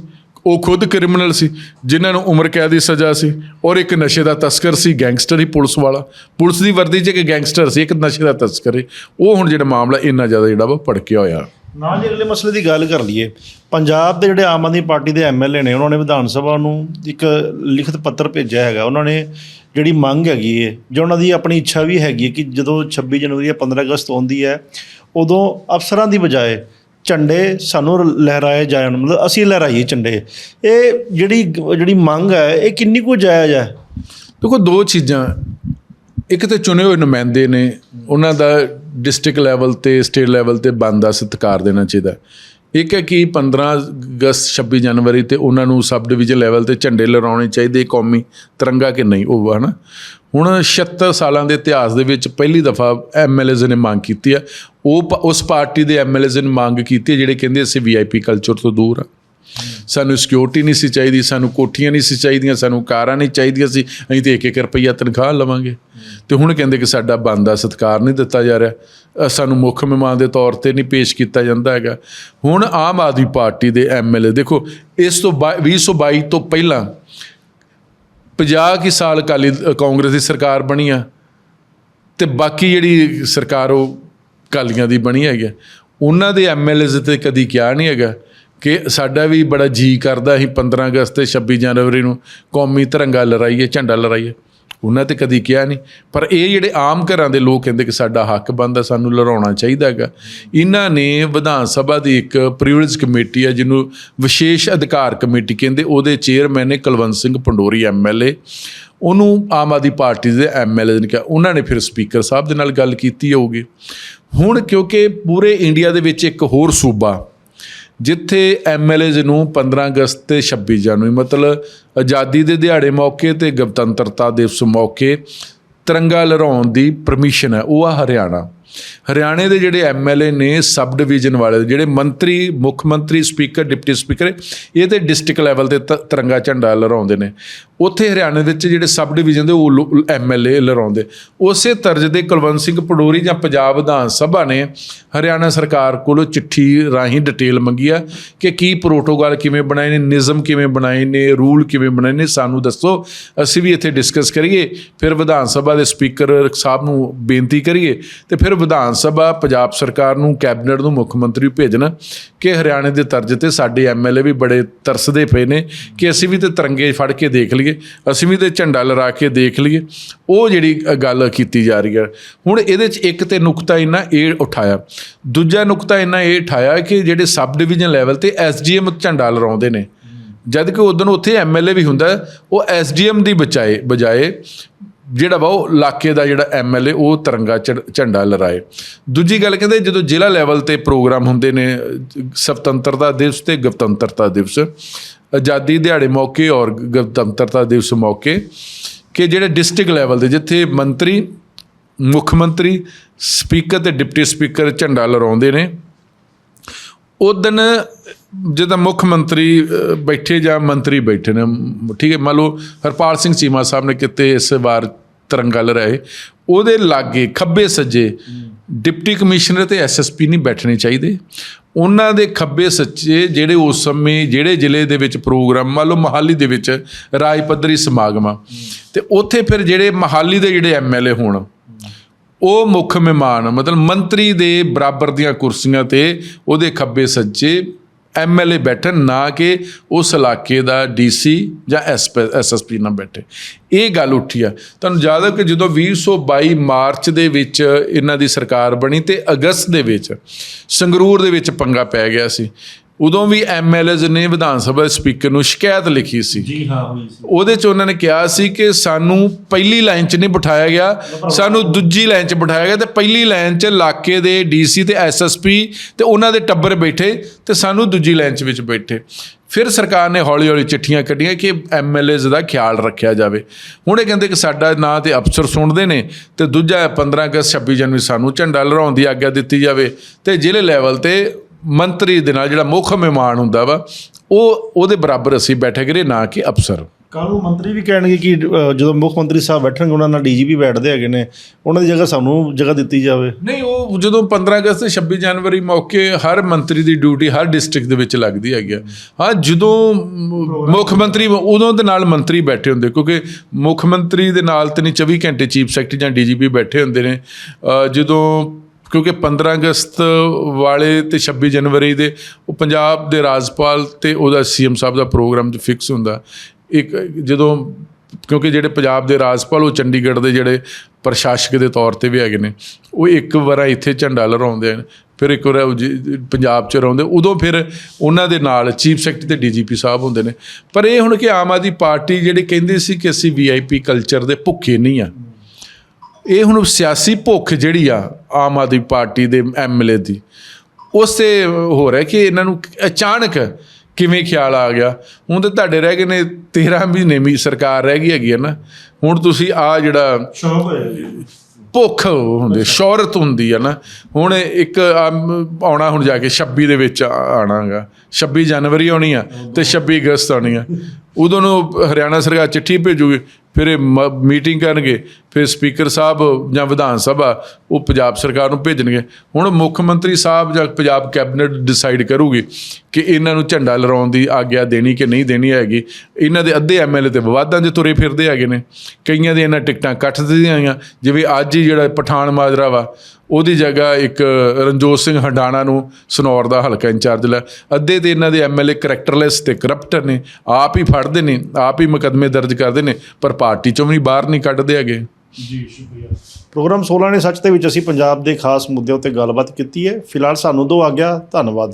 ਉਹ ਖੁਦ ਕ੍ਰਿਮੀਨਲ ਸੀ, ਜਿਨ੍ਹਾਂ ਨੂੰ ਉਮਰ ਕੈਦ ਦੀ ਸਜ਼ਾ ਸੀ ਔਰ ਇੱਕ ਨਸ਼ੇ ਦਾ ਤਸਕਰ ਸੀ ਗੈਂਗਸਟਰ ਹੀ ਪੁਲਿਸ ਵਾਲਾ। ਪੁਲਿਸ ਦੀ ਵਰਦੀ 'ਚ ਇੱਕ ਗੈਂਗਸਟਰ ਸੀ, ਇੱਕ ਨਸ਼ੇ ਦਾ ਤਸਕਰ ਹੈ ਉਹ ਹੁਣ ਜਿਹੜਾ ਮਾਮਲਾ ਇੰਨਾ ਜ਼ਿਆਦਾ ਜਿਹੜਾ ਵਾ ਭੜਕਿਆ ਹੋਇਆ। ਨਾਲ ਜੇ ਅਗਲੇ ਮਸਲੇ ਦੀ ਗੱਲ ਕਰ ਲਈਏ, ਪੰਜਾਬ ਦੇ ਜਿਹੜੇ ਆਮ ਆਦਮੀ ਪਾਰਟੀ ਦੇ ਐਮਐਲਏ ਨੇ, ਉਹਨਾਂ ਨੇ ਵਿਧਾਨ ਸਭਾ ਨੂੰ ਇੱਕ ਲਿਖਤ ਪੱਤਰ ਭੇਜਿਆ ਹੈਗਾ। ਉਹਨਾਂ ਨੇ ਜਿਹੜੀ ਮੰਗ ਹੈਗੀ ਹੈ ਜਾਂ ਉਹਨਾਂ ਦੀ ਆਪਣੀ ਇੱਛਾ ਵੀ ਹੈਗੀ ਹੈ ਕਿ ਜਦੋਂ 26 ਜਨਵਰੀ ਜਾਂ 15 ਅਗਸਤ ਆਉਂਦੀ ਹੈ, ਉਦੋਂ ਅਫਸਰਾਂ ਦੀ ਬਜਾਏ ਝੰਡੇ ਸਾਨੂੰ ਲਹਿਰਾਏ ਜਾਣ, ਮਤਲਬ ਅਸੀਂ ਲਹਿਰਾਈਏ ਝੰਡੇ। ਇਹ ਜਿਹੜੀ ਜਿਹੜੀ ਮੰਗ ਹੈ, ਇਹ ਕਿੰਨੀ ਕੁ ਜਾਇਜ਼ ਹੈ? ਦੇਖੋ, ਦੋ ਚੀਜ਼ਾਂ। ਇੱਕ ਤੇ ਚੁਣੇ ਹੋਏ ਨੁਮਾਇੰਦੇ ਨੇ, ਉਹਨਾਂ ਦਾ ਡਿਸਟ੍ਰਿਕਟ ਲੈਵਲ ਤੇ, ਸਟੇਟ ਲੈਵਲ ਤੇ ਬਣਦਾ ਸਤਿਕਾਰ ਦੇਣਾ ਚਾਹੀਦਾ ਇੱਕ ਹੈ ਕਿ 15 ਅਗਸਤ 26 ਜਨਵਰੀ ਤੇ ਉਹਨਾਂ ਨੂੰ ਸਬ ਡਿਵੀਜ਼ਨ ਲੈਵਲ ਤੇ ਝੰਡੇ ਲਹਿਰਾਉਣੇ ਚਾਹੀਦੇ, ਕੌਮੀ ਤਿਰੰਗਾ ਕਿ ਨਹੀਂ, ਉਹ ਹਨਾ। ਹੁਣ 76 ਸਾਲਾਂ ਦੇ ਇਤਿਹਾਸ ਦੇ ਵਿੱਚ ਪਹਿਲੀ ਦਫਾ ਐਮਐਲਏਜ਼ ਨੇ ਮੰਗ ਕੀਤੀ ਹੈ। ਉਹ ਪ- ਉਸ ਪਾਰਟੀ ਦੇ ਐਮਐਲਏਜ਼ ਨੇ ਮੰਗ ਕੀਤੀ ਜਿਹੜੇ ਕਹਿੰਦੇ ਅਸੀਂ ਵੀਆਈਪੀ ਕਲਚਰ ਤੋਂ ਦੂਰ ਆ ਸਾਨੂੰ ਸਿਕਿਉਰਿਟੀ ਨਹੀਂ ਸੀ ਚਾਹੀਦੀ, ਸਾਨੂੰ ਕੋਠੀਆਂ ਨਹੀਂ ਸੀ ਚਾਹੀਦੀਆਂ, ਸਾਨੂੰ ਕਾਰਾਂ ਨਹੀਂ ਚਾਹੀਦੀਆਂ ਸੀ, ਅਸੀਂ ਤੇ ਇੱਕ ਇੱਕ ਰੁਪਈਆ ਤਨਖਾਹ ਲਵਾਂਗੇ। ਤੇ ਹੁਣ ਕਹਿੰਦੇ ਕਿ ਸਾਡਾ ਬੰਦਾ ਸਤਕਾਰ ਨਹੀਂ ਦਿੱਤਾ ਜਾ ਰਿਹਾ। ਸਾਨੂੰ ਮੁੱਖ ਮਹਿਮਾਨ ਦੇ ਤੌਰ ਤੇ ਨਹੀਂ ਪੇਸ਼ ਕੀਤਾ ਜਾਂਦਾ ਹੈਗਾ। ਹੁਣ ਆਮ ਆਦਮੀ ਪਾਰਟੀ ਦੇ ਐਮਐਲਏ ਦੇਖੋ, ਇਸ ਤੋਂ ਬਾ- 2022 ਤੋਂ ਪਹਿਲਾਂ 50 ਕੀ ਸਾਲ ਅਕਾਲੀ ਕਾਂਗਰਸ ਦੀ ਸਰਕਾਰ ਬਣੀ ਆ ਤੇ ਬਾਕੀ ਜਿਹੜੀ ਸਰਕਾਰ ਉਹ ਕਾਲੀਆਂ ਦੀ ਬਣੀ ਹੈਗੀ ਆ। ਉਹਨਾਂ ਦੇ ਐਮਐਲਏਜ਼ ਤੇ ਕਦੀ ਕਿਹਾ ਨਹੀਂ ਹੈਗਾ ਕਿ ਸਾਡਾ ਵੀ ਬੜਾ ਜੀ ਕਰਦਾ ਅਸੀਂ 15 ਅਗਸਤ ਤੇ 26 ਜਨਵਰੀ ਨੂੰ ਕੌਮੀ ਤਿਰੰਗਾ ਲਹਿਰਾਈਏ ਝੰਡਾ ਲਹਿਰਾਈਏ ਉਹਨਾਂ ਤੇ ਕਦੀ ਕਿਹਾ ਨਹੀਂ। ਪਰ ਇਹ ਜਿਹੜੇ ਆਮ ਘਰਾਂ ਦੇ ਲੋਕ ਕਹਿੰਦੇ ਕਿ ਸਾਡਾ ਹੱਕ ਬਣਦਾ, ਸਾਨੂੰ ਲੜਾਉਣਾ ਚਾਹੀਦਾ ਹੈਗਾ। ਇਹਨਾਂ ਨੇ ਵਿਧਾਨ ਸਭਾ ਦੀ ਇੱਕ ਪ੍ਰਿਵਿਲੇਜ ਕਮੇਟੀ ਹੈ ਜਿਹਨੂੰ ਵਿਸ਼ੇਸ਼ ਅਧਿਕਾਰ ਕਮੇਟੀ ਕਹਿੰਦੇ, ਉਹਦੇ ਚੇਅਰਮੈਨ ਨੇ ਕੁਲਵੰਤ ਸਿੰਘ ਪੰਡੋਰੀ ਐਮਐਲਏ ਉਹਨੂੰ ਆਮ ਆਦਮੀ ਪਾਰਟੀ ਦੇ ਐਮਐਲਏ ਨੇ ਕਿਹਾ। ਉਹਨਾਂ ਨੇ ਫਿਰ ਸਪੀਕਰ ਸਾਹਿਬ ਦੇ ਨਾਲ ਗੱਲ ਕੀਤੀ ਹੋਊਗੀ। ਹੁਣ ਕਿਉਂਕਿ ਪੂਰੇ ਇੰਡੀਆ ਦੇ ਵਿੱਚ ਇੱਕ ਹੋਰ ਸੂਬਾ ਜਿੱਥੇ ਐਮਐਲਏਜ਼ ਨੂੰ 15 ਅਗਸਤ ਤੇ 26 ਜਨਵਰੀ, ਮਤਲਬ ਆਜ਼ਾਦੀ ਦੇ ਦਿਹਾੜੇ ਮੌਕੇ ਤੇ ਗਣਤੰਤਰਤਾ ਦਿਵਸ ਮੌਕੇ ਤਿਰੰਗਾ ਲਹਿਰਾਉਣ ਦੀ ਪਰਮਿਸ਼ਨ ਹੈ, ਉਹ ਆ ਹਰਿਆਣਾ। ਹਰਿਆਣੇ ਦੇ ਜਿਹੜੇ ਐਮਐਲਏ ਨੇ ਸਬ ਡਿਵੀਜ਼ਨ ਵਾਲੇ, ਜਿਹੜੇ ਮੰਤਰੀ, ਮੁੱਖ ਮੰਤਰੀ, ਸਪੀਕਰ, ਡਿਪਟੀ ਸਪੀਕਰ, ਇਹ ਤੇ ਡਿਸਟ੍ਰਿਕਟ ਲੈਵਲ ਤੇ ਤ- ਤਿਰੰਗਾ ਝੰਡਾ ਲਹਿਰਾਉਂਦੇ ਨੇ। ਉੱਥੇ ਹਰਿਆਣੇ ਵਿੱਚ ਜਿਹੜੇ ਸਬ ਡਿਵੀਜ਼ਨ ਦੇ ਉਹ ਐਮਐਲਏ ਲਹਿਰਾਉਂਦੇ। ਉਸੇ ਤਰਜ਼ ਦੇ ਕੁਲਵੰਤ ਸਿੰਘ ਪਡੋਰੀ ਜਾਂ ਪੰਜਾਬ ਵਿਧਾਨ ਸਭਾ ਨੇ ਹਰਿਆਣਾ ਸਰਕਾਰ ਕੋਲੋਂ ਚਿੱਠੀ ਰਾਹੀਂ ਡਿਟੇਲ ਮੰਗੀ ਆ ਕਿ ਕੀ ਪ੍ਰੋਟੋਕਾਲ ਕਿਵੇਂ ਬਣਾਏ ਨੇ, ਨਿਯਮ ਕਿਵੇਂ ਬਣਾਏ ਨੇ, ਰੂਲ ਕਿਵੇਂ ਬਣਾਏ ਨੇ, ਸਾਨੂੰ ਦੱਸੋ। ਅਸੀਂ ਵੀ ਇੱਥੇ ਡਿਸਕਸ ਕਰੀਏ, ਫਿਰ ਵਿਧਾਨ ਸਭਾ ਦੇ ਸਪੀਕਰ ਸਾਹਿਬ ਨੂੰ ਬੇਨਤੀ ਕਰੀਏ ਤੇ ਫਿਰ ਵਿਧਾਨ ਸਭਾ ਪੰਜਾਬ ਸਰਕਾਰ ਨੂੰ ਕੈਬਨਿਟ ਨੂੰ ਮੁੱਖ ਮੰਤਰੀ ਨੂੰ ਭੇਜਣ ਕਿ ਹਰਿਆਣੇ ਦੇ ਤਰਜ਼ ਤੇ ਸਾਡੇ ਐਮਐਲਏ ਵੀ ਬੜੇ ਤਰਸਦੇ ਪਏ ਨੇ ਕਿ ਅਸੀਂ ਵੀ ਤੇ ਤਿਰੰਗੇ ਫੜ ਕੇ ਦੇਖ ਲਈਏ ਅਸੀਂ ਵੀ ਤੇ ਝੰਡਾ ਲਰਾ ਕੇ ਦੇਖ ਲਈਏ। ਉਹ ਜਿਹੜੀ ਗੱਲ ਕੀਤੀ ਜਾ ਰਹੀ ਹੈ। ਹੁਣ ਇਹਦੇ 'ਚ ਇੱਕ ਤੇ ਨੁਕਤਾ ਇਹਨਾਂ ਇਹ ਉਠਾਇਆ। ਦੂਜਾ ਨੁਕਤਾ ਇਹਨਾਂ ਇਹ ਉਠਾਇਆ ਕਿ ਜਿਹੜੇ ਸਬ ਡਿਵੀਜ਼ਨ ਲੈਵਲ ਤੇ ਐਸਡੀਐਮ ਝੰਡਾ ਲਰਾਉਂਦੇ ਨੇ। ਜਦ ਕਿ ਉਦੋਂ ਉੱਥੇ ਐਮਐਲਏ ਵੀ ਹੁੰਦਾ ਹੈ, ਉਹ ਐਸਡੀਐਮ ਦੀ ਬਚਾਏ ਬਜਾਏ ਜਿਹੜਾ ਵਾ ਉਹ ਇਲਾਕੇ ਦਾ ਜਿਹੜਾ ਐਮਐਲਏ ਉਹ ਤਿਰੰਗਾ ਝੰ- ਝੰਡਾ ਲਹਿਰਾਏ। ਦੂਜੀ ਗੱਲ ਕਹਿੰਦੇ ਜਦੋਂ ਜ਼ਿਲ੍ਹਾ ਲੈਵਲ ਤੇ ਪ੍ਰੋਗਰਾਮ ਹੁੰਦੇ ਨੇ ਅ, ਸੁਤੰਤਰਤਾ ਦਿਵਸ ਤੇ ਗਣਤੰਤਰਤਾ ਦਿਵਸ ਆਜ਼ਾਦੀ ਦਿਹਾੜੇ ਮੌਕੇ ਔਰ ਗਣਤੰਤਰਤਾ ਦਿਵਸ ਮੌਕੇ ਕਿ ਜਿਹੜੇ ਡਿਸਟ੍ਰਿਕਟ ਲੈਵਲ ਦੇ ਜਿੱਥੇ ਮੰਤਰੀ ਮੁੱਖ ਮੰਤਰੀ ਸਪੀਕਰ ਤੇ ਡਿਪਟੀ ਸਪੀਕਰ ਝੰਡਾ ਲਹਿਰਾਉਂਦੇ ਨੇ ਉਦਨ ਜਦੋਂ ਮੁੱਖ ਮੰਤਰੀ ਬੈਠੇ ਜਾਂ ਮੰਤਰੀ ਬੈਠੇ ਨੇ ਠੀਕ ਹੈ, ਮੰਨ ਲਓ ਹਰਪਾਲ ਸਿੰਘ ਚੀਮਾ ਸਾਹਿਬ ਨੇ ਕਿਤੇ ਇਸ ਵਾਰ ਤਿਰੰਗਾ ਲਹਿਰਾਏ, ਉਹਦੇ ਲਾਗੇ ਖੱਬੇ ਸੱਜੇ ਡਿਪਟੀ ਕਮਿਸ਼ਨਰ ਤੇ ਐਸਐਸਪੀ ਨਹੀਂ ਬੈਠਣੇ ਚਾਹੀਦੇ। ਉਹਨਾਂ ਦੇ ਖੱਬੇ ਸੱਚੇ ਜਿਹੜੇ ਉਸ ਸਮੇਂ ਜਿਹੜੇ ਜ਼ਿਲ੍ਹੇ ਦੇ ਵਿੱਚ ਪ੍ਰੋਗਰਾਮ, ਮੰਨ ਲਓ ਮਹਾਲੀ ਦੇ ਵਿੱਚ ਰਾਜ ਪੱਧਰੀ ਸਮਾਗਮ ਆ, ਤੇ ਉੱਥੇ ਫਿਰ ਜਿਹੜੇ ਮਹਾਲੀ ਦੇ ਜਿਹੜੇ ਐਮਐਲਏ ਹੋਣ ਉਹ ਮੁੱਖ ਮਹਿਮਾਨ ਮਤਲਬ ਮੰਤਰੀ ਦੇ ਬਰਾਬਰ ਦੀਆਂ ਕੁਰਸੀਆਂ ਤੇ ਉਹਦੇ ਖੱਬੇ ਸੱਜੇ ਐਮਐਲਏ ਬੈਠਣ, ਨਾ ਕਿ ਉਸ ਇਲਾਕੇ ਦਾ ਡੀਸੀ ਜਾਂ ਐਸਐਸਪੀ ਨਾ ਬੈਠੇ। ਇਹ ਗੱਲ ਉੱਠੀ ਆ। ਤੁਹਾਨੂੰ ਯਾਦ ਹੈ ਕਿ ਜਦੋਂ 2022 ਮਾਰਚ ਦੇ ਵਿੱਚ ਇਹਨਾਂ ਦੀ ਸਰਕਾਰ ਬਣੀ ਤੇ ਅਗਸਤ ਦੇ ਵਿੱਚ ਸੰਗਰੂਰ ਦੇ ਵਿੱਚ ਪੰਗਾ ਪੈ ਗਿਆ ਸੀ। ਉਦੋਂ ਵੀ ਐਮਐਲਏਜ਼ ਨੇ ਵਿਧਾਨ ਸਭਾ ਸਪੀਕਰ ਨੂੰ ਸ਼ਿਕਾਇਤ ਲਿਖੀ ਸੀ। ਜੀ ਹਾਂ ਹੋਈ ਸੀ। ਉਹਦੇ ਚ ਉਹਨਾਂ ਨੇ ਕਿਹਾ ਸੀ ਕਿ ਸਾਨੂੰ ਪਹਿਲੀ ਲਾਈਨ 'ਚ ਨਹੀਂ ਬਿਠਾਇਆ ਗਿਆ ਸਾਨੂੰ ਦੂਜੀ ਲਾਈਨ 'ਚ ਬਿਠਾਇਆ ਗਿਆ ਤੇ ਪਹਿਲੀ ਲਾਈਨ 'ਚ ਇਲਾਕੇ ਦੇ ਡੀਸੀ ਤੇ ਐਸਐਸਪੀ ਤੇ ਉਹਨਾਂ ਦੇ ਟੱਬਰ ਬੈਠੇ ਤੇ ਸਾਨੂੰ ਦੂਜੀ ਲਾਈਨ 'ਚ ਵਿੱਚ ਬੈਠੇ। ਫਿਰ ਸਰਕਾਰ ਨੇ ਹੌਲੀ-ਹੌਲੀ ਚਿੱਠੀਆਂ ਕੱਢੀਆਂ ਕਿ ਐਮਐਲਏਜ਼ ਦਾ ਖਿਆਲ ਰੱਖਿਆ ਜਾਵੇ। ਹੁਣ ਇਹ ਕਹਿੰਦੇ ਕਿ ਸਾਡਾ ਨਾਂ ਤੇ ਅਫਸਰ ਸੁਣਦੇ ਨੇ ਤੇ ਦੂਜਾ 15 ਅਗਸਤ 26 ਜਨਵਰੀ ਸਾਨੂੰ ਝੰਡਾ ਲਹਿਰਾਉਣ ਦੀ ਆਗਿਆ ਦਿੱਤੀ ਜਾਵੇ ਤੇ ਜ਼ਿਲ੍ਹੇ ਲੈਵਲ ਤੇ ਮੰਤਰੀ ਦੇ ਨਾਲ ਜਿਹੜਾ ਮੁੱਖ ਮਹਿਮਾਨ ਹੁੰਦਾ ਵਾ ਉਹ ਉਹਦੇ ਬਰਾਬਰ ਅਸੀਂ ਬੈਠੇ ਕਰੇ ਨਾ ਕਿ ਅਫਸਰ। ਕੱਲ ਨੂੰ ਮੰਤਰੀ ਵੀ ਕਹਿਣਗੇ ਕਿ ਜਦੋਂ ਮੁੱਖ ਮੰਤਰੀ ਸਾਹਿਬ ਬੈਠਣਗੇ ਉਹਨਾਂ ਨਾਲ ਡੀਜੀਪੀ ਬੈਠਦੇ ਹੈਗੇ ਨੇ। ਉਹਨਾਂ ਦੀ ਜਗ੍ਹਾ ਸਾਨੂੰ ਜਗ੍ਹਾ ਦਿੱਤੀ ਜਾਵੇ। ਨਹੀਂ ਉਹ ਜਦੋਂ 15 ਅਗਸਤ ਤੇ 26 ਜਨਵਰੀ ਮੌਕੇ ਹਰ ਮੰਤਰੀ ਦੀ ਡਿਊਟੀ ਹਰ ਡਿਸਟ੍ਰਿਕਟ ਦੇ ਵਿੱਚ ਲੱਗਦੀ ਹੈਗੀ ਆ। ਹਾਂ ਜਦੋਂ ਮੁੱਖ ਮੰਤਰੀ ਉਦੋਂ ਦੇ ਨਾਲ ਮੰਤਰੀ ਬੈਠੇ ਹੁੰਦੇ ਕਿਉਂਕਿ ਮੁੱਖ ਮੰਤਰੀ ਦੇ ਨਾਲ ਤੇ ਨਹੀਂ 24 ਘੰਟੇ ਚੀਫ ਸੈਕਟਰੀ ਜਾਂ ਡੀਜੀਪੀ ਬੈਠੇ ਹੁੰਦੇ ਨੇ। ਜਦੋਂ ਕਿਉਂਕਿ 15 ਅਗਸਤ ਵਾਲੇ ਤੇ 26 ਜਨਵਰੀ ਦੇ ਉਹ ਪੰਜਾਬ ਦੇ ਰਾਜਪਾਲ ਤੇ ਉਹਦਾ ਸੀਐਮ ਸਾਹਿਬ ਦਾ ਪ੍ਰੋਗਰਾਮ ਚ ਫਿਕਸ ਹੁੰਦਾ। ਇੱਕ ਜਦੋਂ ਕਿਉਂਕਿ ਜਿਹੜੇ ਪੰਜਾਬ ਦੇ ਰਾਜਪਾਲ, ਉਹ ਚੰਡੀਗੜ੍ਹ ਦੇ ਜਿਹੜੇ ਪ੍ਰਸ਼ਾਸਕ ਦੇ ਤੌਰ ਤੇ ਵੀ ਹੈਗੇ ਨੇ, ਉਹ ਇੱਕ ਵਾਰ ਇੱਥੇ ਝੰਡਾ ਲਹਿਰਾਉਂਦੇ ਨੇ ਫਿਰ ਇੱਕ ਵਾਰ ਪੰਜਾਬ ਚ ਰਹਿੰਦੇ, ਉਦੋਂ ਫਿਰ ਉਹਨਾਂ ਦੇ ਨਾਲ ਚੀਫ ਸੈਕਟਰੀ ਤੇ ਡੀਜੀਪੀ ਸਾਹਿਬ ਹੁੰਦੇ ਨੇ। ਪਰ ਇਹ ਹੁਣ ਕਿ ਆਮ ਆਦਮੀ ਪਾਰਟੀ ਜਿਹੜੀ ਕਹਿੰਦੀ ਸੀ ਕਿ ਅਸੀਂ ਵੀਆਈਪੀ ਕਲਚਰ ਦੇ ਭੁੱਖੇ ਨਹੀਂ ਆ। ਇਹ ਹੁਣ ਸਿਆਸੀ ਭੁੱਖ ਜਿਹੜੀ ਆ ਆਮ ਆਦਮੀ ਪਾਰਟੀ ਦੇ ਐਮਐਲਏ ਦੀ ਉਸੇ ਹੋ ਰਿਹਾ ਕਿ ਇਹਨਾਂ ਨੂੰ ਅਚਾਨਕ ਕਿਵੇਂ ਖਿਆਲ ਆ ਗਿਆ? ਹੁਣ ਤੇ ਤੁਹਾਡੇ ਰਹਿ ਗਏ ਨੇ 13 ਮਹੀਨੇ ਵੀ ਸਰਕਾਰ ਰਹਿ ਗਈ ਹੈਗੀ ਹੈ ਨਾ। ਹੁਣ ਤੁਸੀਂ ਆ ਜਿਹੜਾ ਸ਼ੌਕ ਹੋਇਆ ਭੁੱਖ ਹੁੰਦੀ ਸ਼ੌਹਰਤ ਹੁੰਦੀ ਹੈ ਨਾ। ਹੁਣ ਇੱਕ ਆਉਣਾ ਹੁਣ ਜਾ ਕੇ 26 ਦੇ ਵਿੱਚ ਆਣਾਗਾ। 26 ਜਨਵਰੀ ਆਉਣੀ ਆ ਤੇ 26 ਅਗਸਤ ਆਉਣੀ ਆ। ਉਦੋਂ ਨੂੰ ਹਰਿਆਣਾ ਸਰਕਾਰ ਚਿੱਠੀ ਭੇਜੂਗੀ ਫਿਰ ਇਹ ਮੀਟਿੰਗ ਕਰਨਗੇ। ਫਿਰ ਸਪੀਕਰ ਸਾਹਿਬ ਜਾਂ ਵਿਧਾਨ ਸਭਾ, ਉਹ ਪੰਜਾਬ ਸਰਕਾਰ ਨੂੰ ਭੇਜਣਗੇ। ਹੁਣ ਮੁੱਖ ਮੰਤਰੀ ਸਾਹਿਬ ਜਾਂ ਪੰਜਾਬ ਕੈਬਨਿਟ ਡਿਸਾਈਡ ਕਰੂਗੀ ਕਿ ਇਹਨਾਂ ਨੂੰ ਝੰਡਾ ਲਹਿਰਾਉਣ ਦੀ ਆਗਿਆ ਦੇਣੀ ਕਿ ਨਹੀਂ ਦੇਣੀ ਹੈਗੀ। ਇਹਨਾਂ ਦੇ ਅੱਧੇ ਐਮਐਲਏ ਤੇ ਵਿਵਾਦਾਂ 'ਚ ਤੁਰੇ ਫਿਰਦੇ ਹੈਗੇ ਨੇ। ਕਈਆਂ ਦੀਆਂ ਇਹਨਾਂ ਟਿਕਟਾਂ ਕੱਟ ਦਿੱਤੀਆਂ ਗਈਆਂ। ਜਿਵੇਂ ਅੱਜ ਹੀ ਜਿਹੜਾ ਪਠਾਨ ਮਾਜਰਾ ਵਾ, ਉਹਦੀ ਜਗ੍ਹਾ ਇੱਕ ਰਣਜੋਤ ਸਿੰਘ ਹੰਡਾਣਾ ਨੂੰ ਸਨੌਰ ਦਾ ਹਲਕਾ ਇੰਚਾਰਜ ਲੈ। ਅੱਧੇ ਤੇ ਇਹਨਾਂ ਦੇ ਐਮਐਲਏ ਕਰੈਕਟਰਲੈਸ ਤੇ ਕਰਪਟ ਨੇ, ਆਪ ਹੀ ਫੜਦੇ ਨੇ, ਆਪ ਹੀ ਮੁਕੱਦਮੇ ਦਰਜ ਕਰਦੇ ਨੇ, ਪਰ ਪਾਰਟੀ ਚੋਂ ਵੀ ਬਾਹਰ ਨਹੀਂ ਕੱਢਦੇ ਹੈਗੇ। ਜੀ, ਸ਼ੁਕਰੀਆ। ਪ੍ਰੋਗਰਾਮ 16 ਨੇ ਸੱਚ ਦੇ ਵਿੱਚ ਅਸੀਂ ਪੰਜਾਬ ਦੇ ਖਾਸ ਮੁੱਦਿਆਂ ਉੱਤੇ ਗੱਲਬਾਤ ਕੀਤੀ ਹੈ। ਫਿਲਹਾਲ ਸਾਨੂੰ ਦੋ ਆ ਗਿਆ। ਧੰਨਵਾਦ।